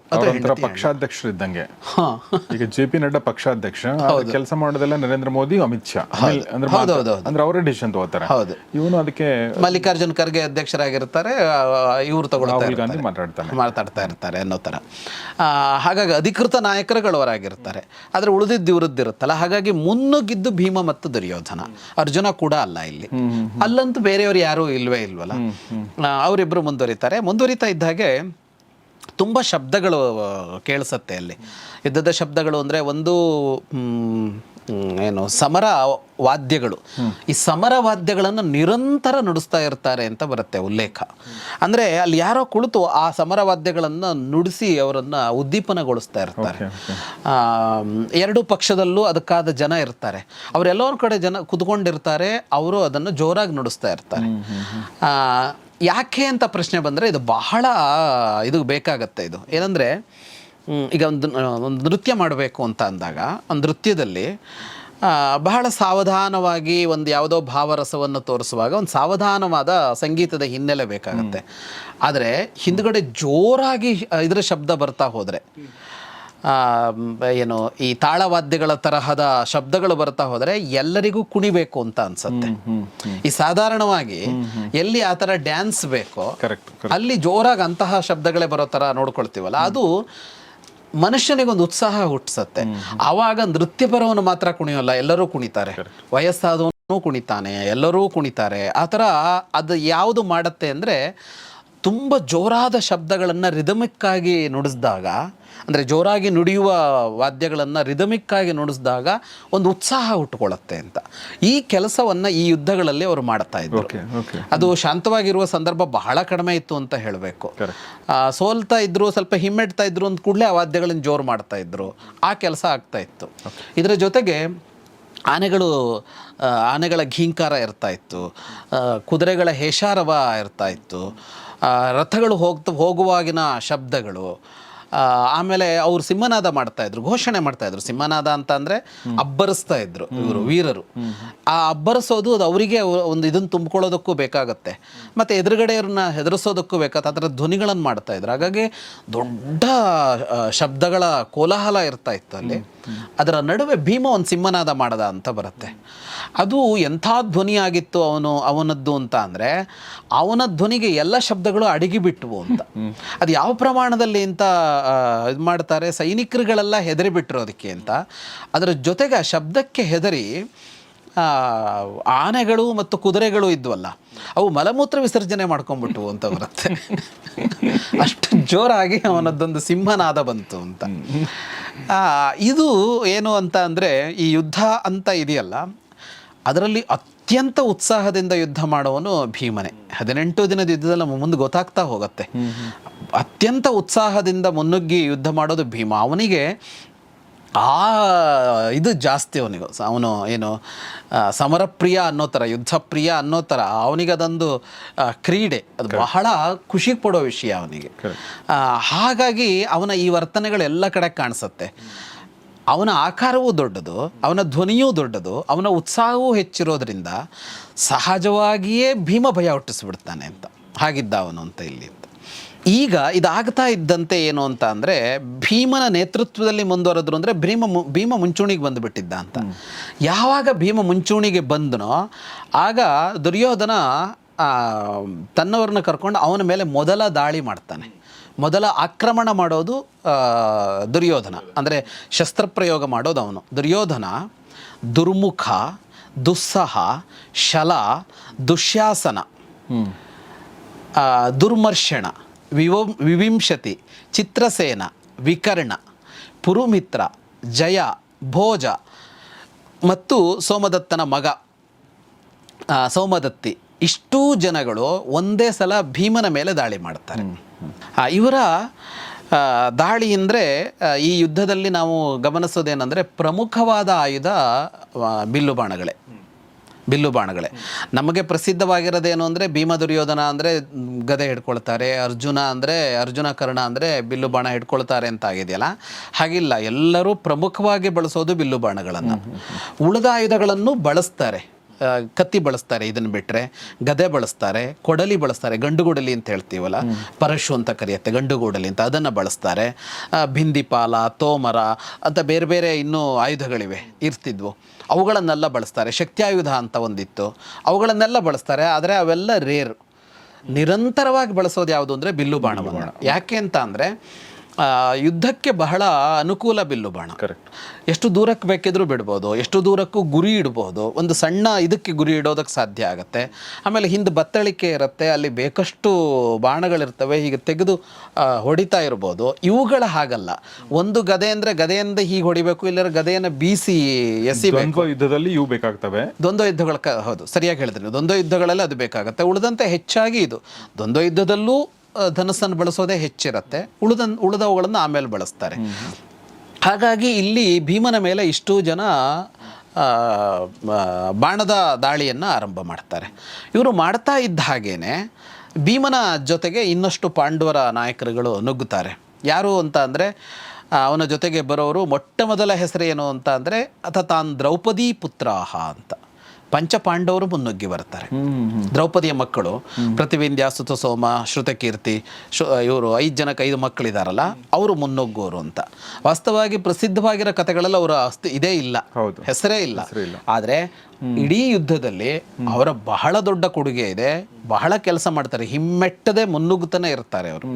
ಪಕ್ಷಾಧ್ಯಕ್ಷರು ಇದ್ದಂಗೆ ಈಗ ಜೆ ಪಿ ನಡ್ಡಾ ಪಕ್ಷಾಧ್ಯಕ್ಷ ಕೆಲಸ ಮಾಡೋದೆಲ್ಲ ನರೇಂದ್ರ ಮೋದಿ ಅಮಿತ್ ಶಾ. ಅಂದ್ರೆ ಹೌದು, ಮಾತ್ರ- ಹೌದು, ಹೌದು. ಅಂದ್ರೆ ಅವರೇ ಡಿಸಿಷನ್ ತಗೋತಾರೆ. ಇವನು ಅದಕ್ಕೆ ಮಲ್ಲಿಕಾರ್ಜುನ್ ಖರ್ಗೆ ಅಧ್ಯಕ್ಷರಾಗಿರ್ತಾರೆ ಇವರು ತಗೊಳ್ತಾ ಮಾತಾಡ್ತಾರೆ. ಮಾತಾಡ್ತಾ ಇರ್ತಾರೆ ಅನ್ನೋ ತರ ಹಾಗಾಗಿ ಅಧಿಕೃತ ನಾಯಕರುಗಳವರಾಗಿರ್ತಾರೆ ಆದರೆ ಉಳಿದಿದ್ದು ಇರುತ್ತಲ್ಲ ಹಾಗಾಗಿ ಮುನ್ನುಗ್ಗಿದ್ದು ಭೀಮ ಮತ್ತು ದುರ್ಯೋಧನ. ಅರ್ಜುನ ಕೂಡ ಅಲ್ಲ ಇಲ್ಲಿ. ಅಲ್ಲಂತೂ ಬೇರೆಯವರು ಯಾರು ಇಲ್ವೇ ಇಲ್ವಲ್ಲ? ಅವರಿಬ್ರು ಅವರಿಬ್ಬರು ಮುಂದುವರಿತಾರೆ. ಮುಂದುವರಿತಾ ಇದ್ದ ಹಾಗೆ ತುಂಬ ಶಬ್ದಗಳು ಕೇಳಿಸತ್ತೆ ಅಲ್ಲಿ. ಯುದ್ಧದ ಶಬ್ದಗಳು ಅಂದರೆ ಒಂದು ಏನು ಸಮರ ವಾದ್ಯಗಳು. ಈ ಸಮರ ವಾದ್ಯಗಳನ್ನು ನಿರಂತರ ನುಡಿಸ್ತಾ ಇರ್ತಾರೆ ಅಂತ ಬರುತ್ತೆ ಉಲ್ಲೇಖ. ಅಂದರೆ ಅಲ್ಲಿ ಯಾರೋ ಕುಳಿತು ಆ ಸಮರ ವಾದ್ಯಗಳನ್ನು ನುಡಿಸಿ ಅವರನ್ನು ಉದ್ದೀಪನಗೊಳಿಸ್ತಾ ಇರ್ತಾರೆ. ಎರಡೂ ಪಕ್ಷದಲ್ಲೂ ಅದಕ್ಕಾದ ಜನ ಇರ್ತಾರೆ. ಅವರೆಲ್ಲರ ಕಡೆ ಜನ ಕುತ್ಕೊಂಡಿರ್ತಾರೆ ಅವರು ಅದನ್ನು ಜೋರಾಗಿ ನುಡಿಸ್ತಾ ಇರ್ತಾರೆ. ಆ, ಯಾಕೆ ಅಂತ ಪ್ರಶ್ನೆ ಬಂದರೆ ಇದು ಬಹಳ ಇದು ಬೇಕಾಗತ್ತೆ ಇದು. ಏನಂದರೆ ಈಗ ಒಂದು ಒಂದು ನೃತ್ಯ ಮಾಡಬೇಕು ಅಂತ ಅಂದಾಗ ಒಂದು ನೃತ್ಯದಲ್ಲಿ ಬಹಳ ಸಾವಧಾನವಾಗಿ ಒಂದು ಯಾವುದೋ ಭಾವರಸವನ್ನು ತೋರಿಸುವಾಗ ಒಂದು ಸಾವಧಾನವಾದ ಸಂಗೀತದ ಹಿನ್ನೆಲೆ ಬೇಕಾಗುತ್ತೆ. ಆದರೆ ಹಿಂದ್ಗಡೆ ಜೋರಾಗಿ ಇದರ ಶಬ್ದ ಬರ್ತಾ ಹೋದರೆ ಏನು ಈ ತಾಳವಾದ್ಯಗಳ ತರಹದ ಶಬ್ದಗಳು ಬರ್ತಾ ಹೋದರೆ ಎಲ್ಲರಿಗೂ ಕುಣಿಬೇಕು ಅಂತ ಅನ್ಸುತ್ತೆ. ಈ ಸಾಧಾರಣವಾಗಿ ಎಲ್ಲಿ ಆ ಥರ ಡ್ಯಾನ್ಸ್ ಬೇಕೋ ಕರೆಕ್ಟ್ ಅಲ್ಲಿ ಜೋರಾಗಿ ಅಂತಹ ಶಬ್ದಗಳೇ ಬರೋ ಥರ ನೋಡ್ಕೊಳ್ತೀವಲ್ಲ ಅದು ಮನುಷ್ಯನಿಗೊಂದು ಉತ್ಸಾಹ ಹುಟ್ಟಿಸತ್ತೆ ಆವಾಗ ನೃತ್ಯಪರವನು ಮಾತ್ರ ಕುಣಿಯೋಲ್ಲ ಎಲ್ಲರೂ ಕುಣಿತಾರೆ. ವಯಸ್ಸಾದವನು ಕುಣಿತಾನೆ ಎಲ್ಲರೂ ಕುಣಿತಾರೆ. ಆ ಥರ ಅದು ಯಾವುದು ಮಾಡುತ್ತೆ ಅಂದರೆ ತುಂಬ ಜೋರಾದ ಶಬ್ದಗಳನ್ನು ರಿದಮಿಕ್ಕಾಗಿ ನುಡಿಸಿದಾಗ ಅಂದರೆ ಜೋರಾಗಿ ನುಡಿಯುವ ವಾದ್ಯಗಳನ್ನು ರಿದಮಿಕ್ಕಾಗಿ ನುಡಿಸಿದಾಗ ಒಂದು ಉತ್ಸಾಹ ಹುಟ್ಟುಕೊಳ್ಳುತ್ತೆ ಅಂತ. ಈ ಕೆಲಸವನ್ನು ಈ ಯುದ್ಧಗಳಲ್ಲಿ ಅವರು ಮಾಡ್ತಾ ಇದ್ರು. ಅದು ಶಾಂತವಾಗಿರುವ ಸಂದರ್ಭ ಬಹಳ ಕಡಿಮೆ ಇತ್ತು ಅಂತ ಹೇಳಬೇಕು. ಸೋಲ್ತಾ ಇದ್ರು ಸ್ವಲ್ಪ ಹಿಮ್ಮೆಡ್ತಾ ಇದ್ರು ಅಂತ ಕೂಡಲೇ ಆ ವಾದ್ಯಗಳನ್ನು ಜೋರು ಮಾಡ್ತಾ ಇದ್ರು. ಆ ಕೆಲಸ ಆಗ್ತಾ ಇತ್ತು. ಇದರ ಜೊತೆಗೆ ಆನೆಗಳು ಆನೆಗಳ ಘೀಂಕಾರ ಇರ್ತಾ ಇತ್ತು. ಕುದುರೆಗಳ ಹೇಷಾರವ ಇರ್ತಾ ಇತ್ತು. ರಥಗಳು ಹೋಗ್ತಾ ಹೋಗುವಾಗಿನ ಶಬ್ದಗಳು. ಆಮೇಲೆ ಅವ್ರು ಸಿಂಹನಾದ ಮಾಡ್ತಾ ಇದ್ರು, ಘೋಷಣೆ ಮಾಡ್ತಾ ಇದ್ರು. ಸಿಂಹನಾದ ಅಂತ ಅಂದ್ರೆ ಅಬ್ಬರಿಸ್ತಾ ಇದ್ರು ಇವರು, ವೀರರು. ಆ ಅಬ್ಬರಿಸೋದು ಅದು ಅವರಿಗೆ ಒಂದು ಇದನ್ನು ತುಂಬಿಕೊಳ್ಳೋದಕ್ಕೂ ಬೇಕಾಗತ್ತೆ. ಮತ್ತೆ ಎದುರುಗಡೆಯವ್ರನ್ನ ಹೆದರಿಸೋದಕ್ಕೂ ಬೇಕಾಗುತ್ತೆ. ಅದರ ಧ್ವನಿಗಳನ್ನು ಮಾಡ್ತಾ ಇದ್ರು. ಹಾಗಾಗಿ ದೊಡ್ಡ ಶಬ್ದಗಳ ಕೋಲಾಹಲ ಇರ್ತಾ ಇತ್ತು ಅಲ್ಲಿ. ಅದರ ನಡುವೆ ಭೀಮ ಒಂದು ಸಿಂಹನಾದ ಮಾಡದ ಅಂತ ಬರುತ್ತೆ. ಅದು ಎಂಥ ಧ್ವನಿಯಾಗಿತ್ತು ಅವನು, ಅವನದ್ದು ಅಂತ ಅಂದರೆ ಅವನ ಧ್ವನಿಗೆ ಎಲ್ಲ ಶಬ್ದಗಳು ಅಡಗಿ ಬಿಟ್ಟವು ಅಂತ. ಅದು ಯಾವ ಪ್ರಮಾಣದಲ್ಲಿ ಅಂತ ಇದು ಮಾಡ್ತಾರೆ? ಸೈನಿಕರುಗಳೆಲ್ಲ ಹೆದರಿ ಬಿಟ್ಟರು ಅದಕ್ಕೆ ಅಂತ. ಅದರ ಜೊತೆಗೆ ಆ ಶಬ್ದಕ್ಕೆ ಹೆದರಿ ಆನೆಗಳು ಮತ್ತು ಕುದುರೆಗಳು ಇದ್ವಲ್ಲ, ಅವು ಮಲಮೂತ್ರ ವಿಸರ್ಜನೆ ಮಾಡ್ಕೊಂಡ್ಬಿಟ್ಟು ಅಂತ ಬರುತ್ತೆ. ಅಷ್ಟು ಜೋರಾಗಿ ಅವನದ್ದೊಂದು ಸಿಂಹನಾದ ಬಂತು ಅಂತ. ಇದು ಏನು ಅಂತ ಅಂದರೆ ಈ ಯುದ್ಧ ಅಂತ ಇದೆಯಲ್ಲ ಅದರಲ್ಲಿ ಅತ್ಯಂತ ಉತ್ಸಾಹದಿಂದ ಯುದ್ಧ ಮಾಡುವವನು ಭೀಮನೆ. ಹದಿನೆಂಟು ದಿನದ ಯುದ್ಧದಲ್ಲಿ ನಮ್ಮ ಮುಂದೆ ಗೊತ್ತಾಗ್ತಾ ಹೋಗುತ್ತೆ. ಅತ್ಯಂತ ಉತ್ಸಾಹದಿಂದ ಮುನ್ನುಗ್ಗಿ ಯುದ್ಧ ಮಾಡೋದು ಭೀಮ. ಅವನಿಗೆ ಆ ಇದು ಜಾಸ್ತಿ ಅವನಿಗೆ. ಅವನು ಏನು ಸಮರ ಸಮರಪ್ರಿಯ ಅನ್ನೋ ಥರ ಯುದ್ಧ ಪ್ರಿಯ ಅನ್ನೋ ಥರ ಅವನಿಗೆ ಅದೊಂದು ಕ್ರೀಡೆ. ಅದು ಬಹಳ ಖುಷಿ ಪಡೋ ವಿಷಯ ಅವನಿಗೆ. ಹಾಗಾಗಿ ಅವನ ಈ ವರ್ತನೆಗಳು ಎಲ್ಲ ಕಡೆ ಕಾಣಿಸುತ್ತೆ. ಅವನ ಆಕಾರವೂ ದೊಡ್ಡದು ಅವನ ಧ್ವನಿಯೂ ದೊಡ್ಡದು ಅವನ ಉತ್ಸಾಹವೂ ಹೆಚ್ಚಿರೋದ್ರಿಂದ ಸಹಜವಾಗಿಯೇ ಭೀಮ ಭಯ ಹುಟ್ಟಿಸ್ಬಿಡ್ತಾನೆ ಅಂತ. ಹಾಗಿದ್ದ ಅವನು ಅಂತ ಇಲ್ಲಿ ಅಂತ. ಈಗ ಇದಾಗ್ತಾ ಇದ್ದಂತೆ ಏನು ಅಂತ ಅಂದರೆ ಭೀಮನ ನೇತೃತ್ವದಲ್ಲಿ ಮುಂದುವರೆದ್ರು ಅಂದರೆ ಭೀಮ ಮು- ಭೀಮ ಮುಂಚೂಣಿಗೆ ಬಂದುಬಿಟ್ಟಿದ್ದ ಅಂತ. ಯಾವಾಗ ಭೀಮ ಮುಂಚೂಣಿಗೆ ಬಂದನೋ ಆಗ ದುರ್ಯೋಧನ ತನ್ನವ್ರನ್ನ ಕರ್ಕೊಂಡು ಅವನ ಮೇಲೆ ಮೊದಲ ದಾಳಿ ಮಾಡ್ತಾನೆ. ಮೊದಲ ಆಕ್ರಮಣ ಮಾಡೋದು ದುರ್ಯೋಧನ. ಅಂದರೆ ಶಸ್ತ್ರಪ್ರಯೋಗ ಮಾಡೋದು ಅವನು. ದುರ್ಯೋಧನ ದುರ್ಮುಖ ದುಸ್ಸಹ ಶಲ ದುಶ್ಯಾಸನ. ದುರ್ಮರ್ಷಣ. ವಿವ ವಿವಿಂಶತಿ ಚಿತ್ರಸೇನ ವಿಕರ್ಣ ಪುರುಮಿತ್ರ ಜಯ ಭೋಜ ಮತ್ತು ಸೋಮದತ್ತನ ಮಗ. ಸೋಮದತ್ತಿ. ಇಷ್ಟೂ ಜನಗಳು ಒಂದೇ ಸಲ ಭೀಮನ ಮೇಲೆ ದಾಳಿ ಮಾಡ್ತಾರೆ ಆ, ಇವರ ದಾಳಿ ಅಂದರೆ ಈ ಯುದ್ಧದಲ್ಲಿ ನಾವು ಗಮನಿಸೋದೇನೆಂದರೆ ಪ್ರಮುಖವಾದ ಆಯುಧ ಬಿಲ್ಲು ಬಾಣಗಳೇ ಬಿಲ್ಲು ಬಾಣಗಳೇ. ನಮಗೆ ಪ್ರಸಿದ್ಧವಾಗಿರೋದೇನು ಅಂದರೆ ಭೀಮ ದುರ್ಯೋಧನ ಅಂದರೆ ಗದೆ ಹಿಡ್ಕೊಳ್ತಾರೆ, ಅರ್ಜುನ ಅಂದರೆ ಅರ್ಜುನ ಕರ್ಣ ಅಂದರೆ ಬಿಲ್ಲು ಬಾಣ ಹಿಡ್ಕೊಳ್ತಾರೆ ಅಂತ ಆಗಿದೆಯಲ್ಲ? ಹಾಗಿಲ್ಲ, ಎಲ್ಲರೂ ಪ್ರಮುಖವಾಗಿ ಬಳಸೋದು ಬಿಲ್ಲು ಬಾಣಗಳನ್ನು. ಉಳಿದ ಆಯುಧಗಳನ್ನು ಬಳಸ್ತಾರೆ. ಕತ್ತಿ ಬಳಸ್ತಾರೆ ಇದನ್ನು ಬಿಟ್ಟರೆ ಗದೆ ಬಳಸ್ತಾರೆ, ಕೊಡಲಿ ಬಳಸ್ತಾರೆ, ಗಂಡುಗೂಡಲಿ ಅಂತ ಹೇಳ್ತೀವಲ್ಲ? ಪರಶು ಅಂತ ಕರೆಯುತ್ತೆ, ಗಂಡುಗೂಡಲಿ ಅಂತ, ಅದನ್ನು ಬಳಸ್ತಾರೆ. ಬಿಂದಿಪಾಲ ತೋಮರ ಅಂತ ಬೇರೆ ಬೇರೆ ಇನ್ನೂ ಆಯುಧಗಳಿವೆ, ಇರ್ತಿದ್ವು. ಅವುಗಳನ್ನೆಲ್ಲ ಬಳಸ್ತಾರೆ. ಶಕ್ತಿಯಾಯುಧ ಅಂತ ಒಂದಿತ್ತು. ಅವುಗಳನ್ನೆಲ್ಲ ಬಳಸ್ತಾರೆ ಆದರೆ ಅವೆಲ್ಲ ರೇರ್ ನಿರಂತರವಾಗಿ ಬಳಸೋದು ಯಾವುದು ಅಂದರೆ ಬಿಲ್ಲು ಬಾಣವನ್ನು. ಯಾಕೆ ಅಂತ ಅಂದರೆ ಯುದ್ಧಕ್ಕೆ ಬಹಳ ಅನುಕೂಲ ಬಿಲ್ಲು ಬಾಣ. ಕರೆಕ್ಟ್ ಎಷ್ಟು ದೂರಕ್ಕೆ ಬೇಕಿದ್ರೂ ಬಿಡ್ಬೋದು ಎಷ್ಟು ದೂರಕ್ಕೂ ಗುರಿ ಇಡ್ಬೋದು ಒಂದು ಸಣ್ಣ ಇದಕ್ಕೆ ಗುರಿ ಇಡೋದಕ್ಕೆ ಸಾಧ್ಯ ಆಗುತ್ತೆ. ಆಮೇಲೆ ಹಿಂದೆ ಬತ್ತಳಿಕೆ ಇರುತ್ತೆ ಅಲ್ಲಿ ಬೇಕಷ್ಟು ಬಾಣಗಳಿರ್ತವೆ ಹೀಗೆ ತೆಗೆದು ಹೊಡಿತಾ ಇರ್ಬೋದು. ಇವುಗಳ ಹಾಗಲ್ಲ. ಒಂದು ಗದೆ ಅಂದರೆ ಗದೆಯಿಂದ ಹೀಗೆ ಹೊಡಿಬೇಕು ಇಲ್ಲರ ಗದೆಯನ್ನು ಬೀಸಿ ಎಸಿ ಯುದ್ಧದಲ್ಲಿ ಇವು ಬೇಕಾಗ್ತವೆ. ದ್ವಂದ್ವ ಯುದ್ಧಗಳ ಹೌದು ಸರಿಯಾಗಿ ಹೇಳಿದ್ರೆ. ದ್ವಂದ್ವ ಯುದ್ಧಗಳಲ್ಲಿ ಅದು ಬೇಕಾಗುತ್ತೆ. ಉಳಿದಂತೆ ಹೆಚ್ಚಾಗಿ ಇದು. ದ್ವಂದ್ವ ಯುದ್ಧದಲ್ಲೂ ಧನುಸ್ಸನ್ನು ಬಳಸೋದೇ ಹೆಚ್ಚಿರುತ್ತೆ. ಉಳಿದ ಉಳಿದವುಗಳನ್ನು ಆಮೇಲೆ ಬಳಸ್ತಾರೆ. ಹಾಗಾಗಿ ಇಲ್ಲಿ ಭೀಮನ ಮೇಲೆ ಇಷ್ಟು ಜನ ಬಾಣದ ದಾಳಿಯನ್ನು ಆರಂಭ ಮಾಡ್ತಾರೆ. ಇವರು ಮಾಡ್ತಾ ಇದ್ದ ಹಾಗೇನೆ ಭೀಮನ ಜೊತೆಗೆ ಇನ್ನಷ್ಟು ಪಾಂಡವರ ನಾಯಕರುಗಳು ನುಗ್ಗುತ್ತಾರೆ. ಯಾರು ಅಂತ ಅಂದರೆ ಅವನ ಜೊತೆಗೆ ಬರೋರು ಮೊಟ್ಟ ಮೊದಲ ಹೆಸರು ಏನು ಅಂತ ಅಂದರೆ ಅಥ ತಾನ್ ದ್ರೌಪದಿ ಪುತ್ರಾಹ ಅಂತ. ಪಂಚಪಾಂಡವರು ಮುನ್ನುಗ್ಗಿ ಬರ್ತಾರೆ. ದ್ರೌಪದಿಯ ಮಕ್ಕಳು ಪ್ರತಿವಿಂದ್ಯ ಸುತ ಸೋಮ ಶ್ರುತಕೀರ್ತಿ ಇವರು ಐದು ಜನಕ್ಕೆ ಐದು ಮಕ್ಕಳಿದಾರಲ್ಲ ಅವರು ಮುನ್ನುಗ್ಗೋರು ಅಂತ. ವಾಸ್ತವವಾಗಿ ಪ್ರಸಿದ್ಧವಾಗಿರೋ ಕಥೆಗಳಲ್ಲಿ ಅವರ ಅಸ್ತಿ ಇದೇ ಇಲ್ಲ. ಹೆಸರೇ ಇಲ್ಲ. ಆದರೆ ಇಡೀ ಯುದ್ಧದಲ್ಲಿ ಅವರ ಬಹಳ ದೊಡ್ಡ ಕೊಡುಗೆ ಇದೆ. ಬಹಳ ಕೆಲಸ ಮಾಡ್ತಾರೆ. ಹಿಮ್ಮೆಟ್ಟದೆ ಮುನ್ನುಗ್ಗುತ್ತಾನೆ ಇರ್ತಾರೆ ಅವರು.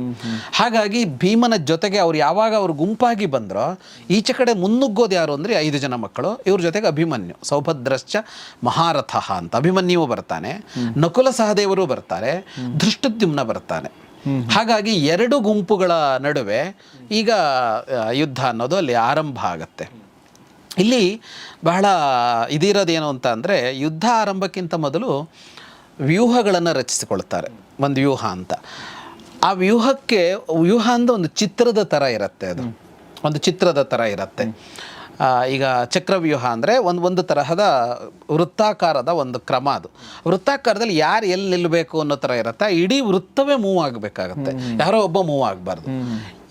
ಹಾಗಾಗಿ ಭೀಮನ ಜೊತೆಗೆ ಅವ್ರು ಯಾವಾಗ ಅವ್ರು ಗುಂಪಾಗಿ ಬಂದ್ರೋ ಈಚೆ ಕಡೆ ಮುನ್ನುಗ್ಗೋದು ಯಾರು ಅಂದರೆ ಐದು ಜನ ಮಕ್ಕಳು. ಇವ್ರ ಜೊತೆಗೆ ಅಭಿಮನ್ಯು. ಸೌಭದ್ರಶ್ಚ ಮಹಾರಥಃ ಅಂತ. ಅಭಿಮನ್ಯು ಬರ್ತಾನೆ. ನಕುಲ ಸಹದೇವರು ಬರ್ತಾರೆ. ಧೃಷ್ಟದ್ಯುಮ್ನ ಬರ್ತಾನೆ. ಹಾಗಾಗಿ ಎರಡು ಗುಂಪುಗಳ ನಡುವೆ ಈಗ ಯುದ್ಧ ಅನ್ನೋದು ಅಲ್ಲಿ ಆರಂಭ ಆಗತ್ತೆ. ಇಲ್ಲಿ ಬಹಳ ಇದಿರೋದೇನು ಅಂತ ಅಂದರೆ ಯುದ್ಧ ಆರಂಭಕ್ಕಿಂತ ಮೊದಲು ವ್ಯೂಹಗಳನ್ನು ರಚಿಸಿಕೊಳ್ತಾರೆ ಒಂದು ವ್ಯೂಹ ಅಂತ. ಆ ವ್ಯೂಹಕ್ಕೆ ವ್ಯೂಹ ಅಂದರೆ ಒಂದು ಚಿತ್ರದ ಥರ ಇರುತ್ತೆ ಅದು. ಒಂದು ಚಿತ್ರದ ಥರ ಇರುತ್ತೆ. ಈಗ ಚಕ್ರವ್ಯೂಹ ಅಂದರೆ ಒಂದು ಒಂದು ತರಹದ ವೃತ್ತಾಕಾರದ ಒಂದು ಕ್ರಮ ಅದು. ವೃತ್ತಾಕಾರದಲ್ಲಿ ಯಾರು ಎಲ್ಲಿ ನಿಲ್ಲಬೇಕು ಅನ್ನೋ ಥರ ಇರುತ್ತೆ. ಇಡೀ ವೃತ್ತವೇ ಮೂವ್ ಆಗಬೇಕಾಗತ್ತೆ. ಯಾರೋ ಒಬ್ಬ ಮೂವ್ ಆಗಬಾರ್ದು.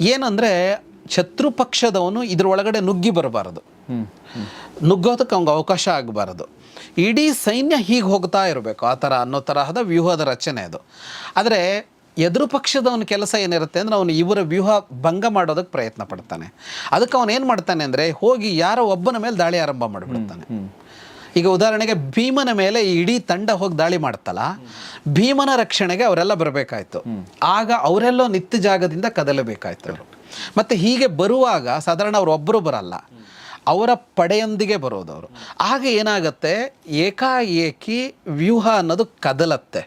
ಏನಂದರೆ ಶತ್ರು ಪಕ್ಷದವನು ಇದ್ರ ಒಳಗಡೆ ನುಗ್ಗಿ ಬರಬಾರದು. ನುಗ್ಗೋದಕ್ಕೆ ಅವ್ನಿಗೆ ಅವಕಾಶ ಆಗಬಾರದು. ಇಡೀ ಸೈನ್ಯ ಹೀಗೆ ಹೋಗ್ತಾ ಇರಬೇಕು ಆ ಥರ ಅನ್ನೋ ತರಹದ ವ್ಯೂಹದ ರಚನೆ ಅದು. ಆದರೆ ಎದುರು ಪಕ್ಷದವನ ಕೆಲಸ ಏನಿರುತ್ತೆ ಅಂದರೆ ಅವನು ಇವರ ವ್ಯೂಹ ಭಂಗ ಮಾಡೋದಕ್ಕೆ ಪ್ರಯತ್ನ ಪಡ್ತಾನೆ. ಅದಕ್ಕೆ ಅವನು ಏನು ಮಾಡ್ತಾನೆ ಅಂದರೆ ಹೋಗಿ ಯಾರೋ ಒಬ್ಬನ ಮೇಲೆ ದಾಳಿ ಆರಂಭ ಮಾಡಿಬಿಡ್ತಾನೆ. ಈಗ ಉದಾಹರಣೆಗೆ ಭೀಮನ ಮೇಲೆ ಇಡೀ ತಂಡ ಹೋಗಿ ದಾಳಿ ಮಾಡ್ತಲ್ಲ ಭೀಮನ ರಕ್ಷಣೆಗೆ ಅವರೆಲ್ಲ ಬರಬೇಕಾಯ್ತು. ಆಗ ಅವರೆಲ್ಲೋ ನಿತ್ಯ ಜಾಗದಿಂದ ಕದಲಬೇಕಾಯ್ತು. ಅವರು ಮತ್ತು ಹೀಗೆ ಬರುವಾಗ ಸಾಧಾರಣ ಅವ್ರು ಒಬ್ಬರು ಬರಲ್ಲ ಅವರ ಪಡೆಯೊಂದಿಗೆ ಬರೋದು ಅವರು. ಆಗ ಏನಾಗುತ್ತೆ? ಏಕಾಏಕಿ ವ್ಯೂಹ ಅನ್ನೋದು ಕದಲತ್ತೆ.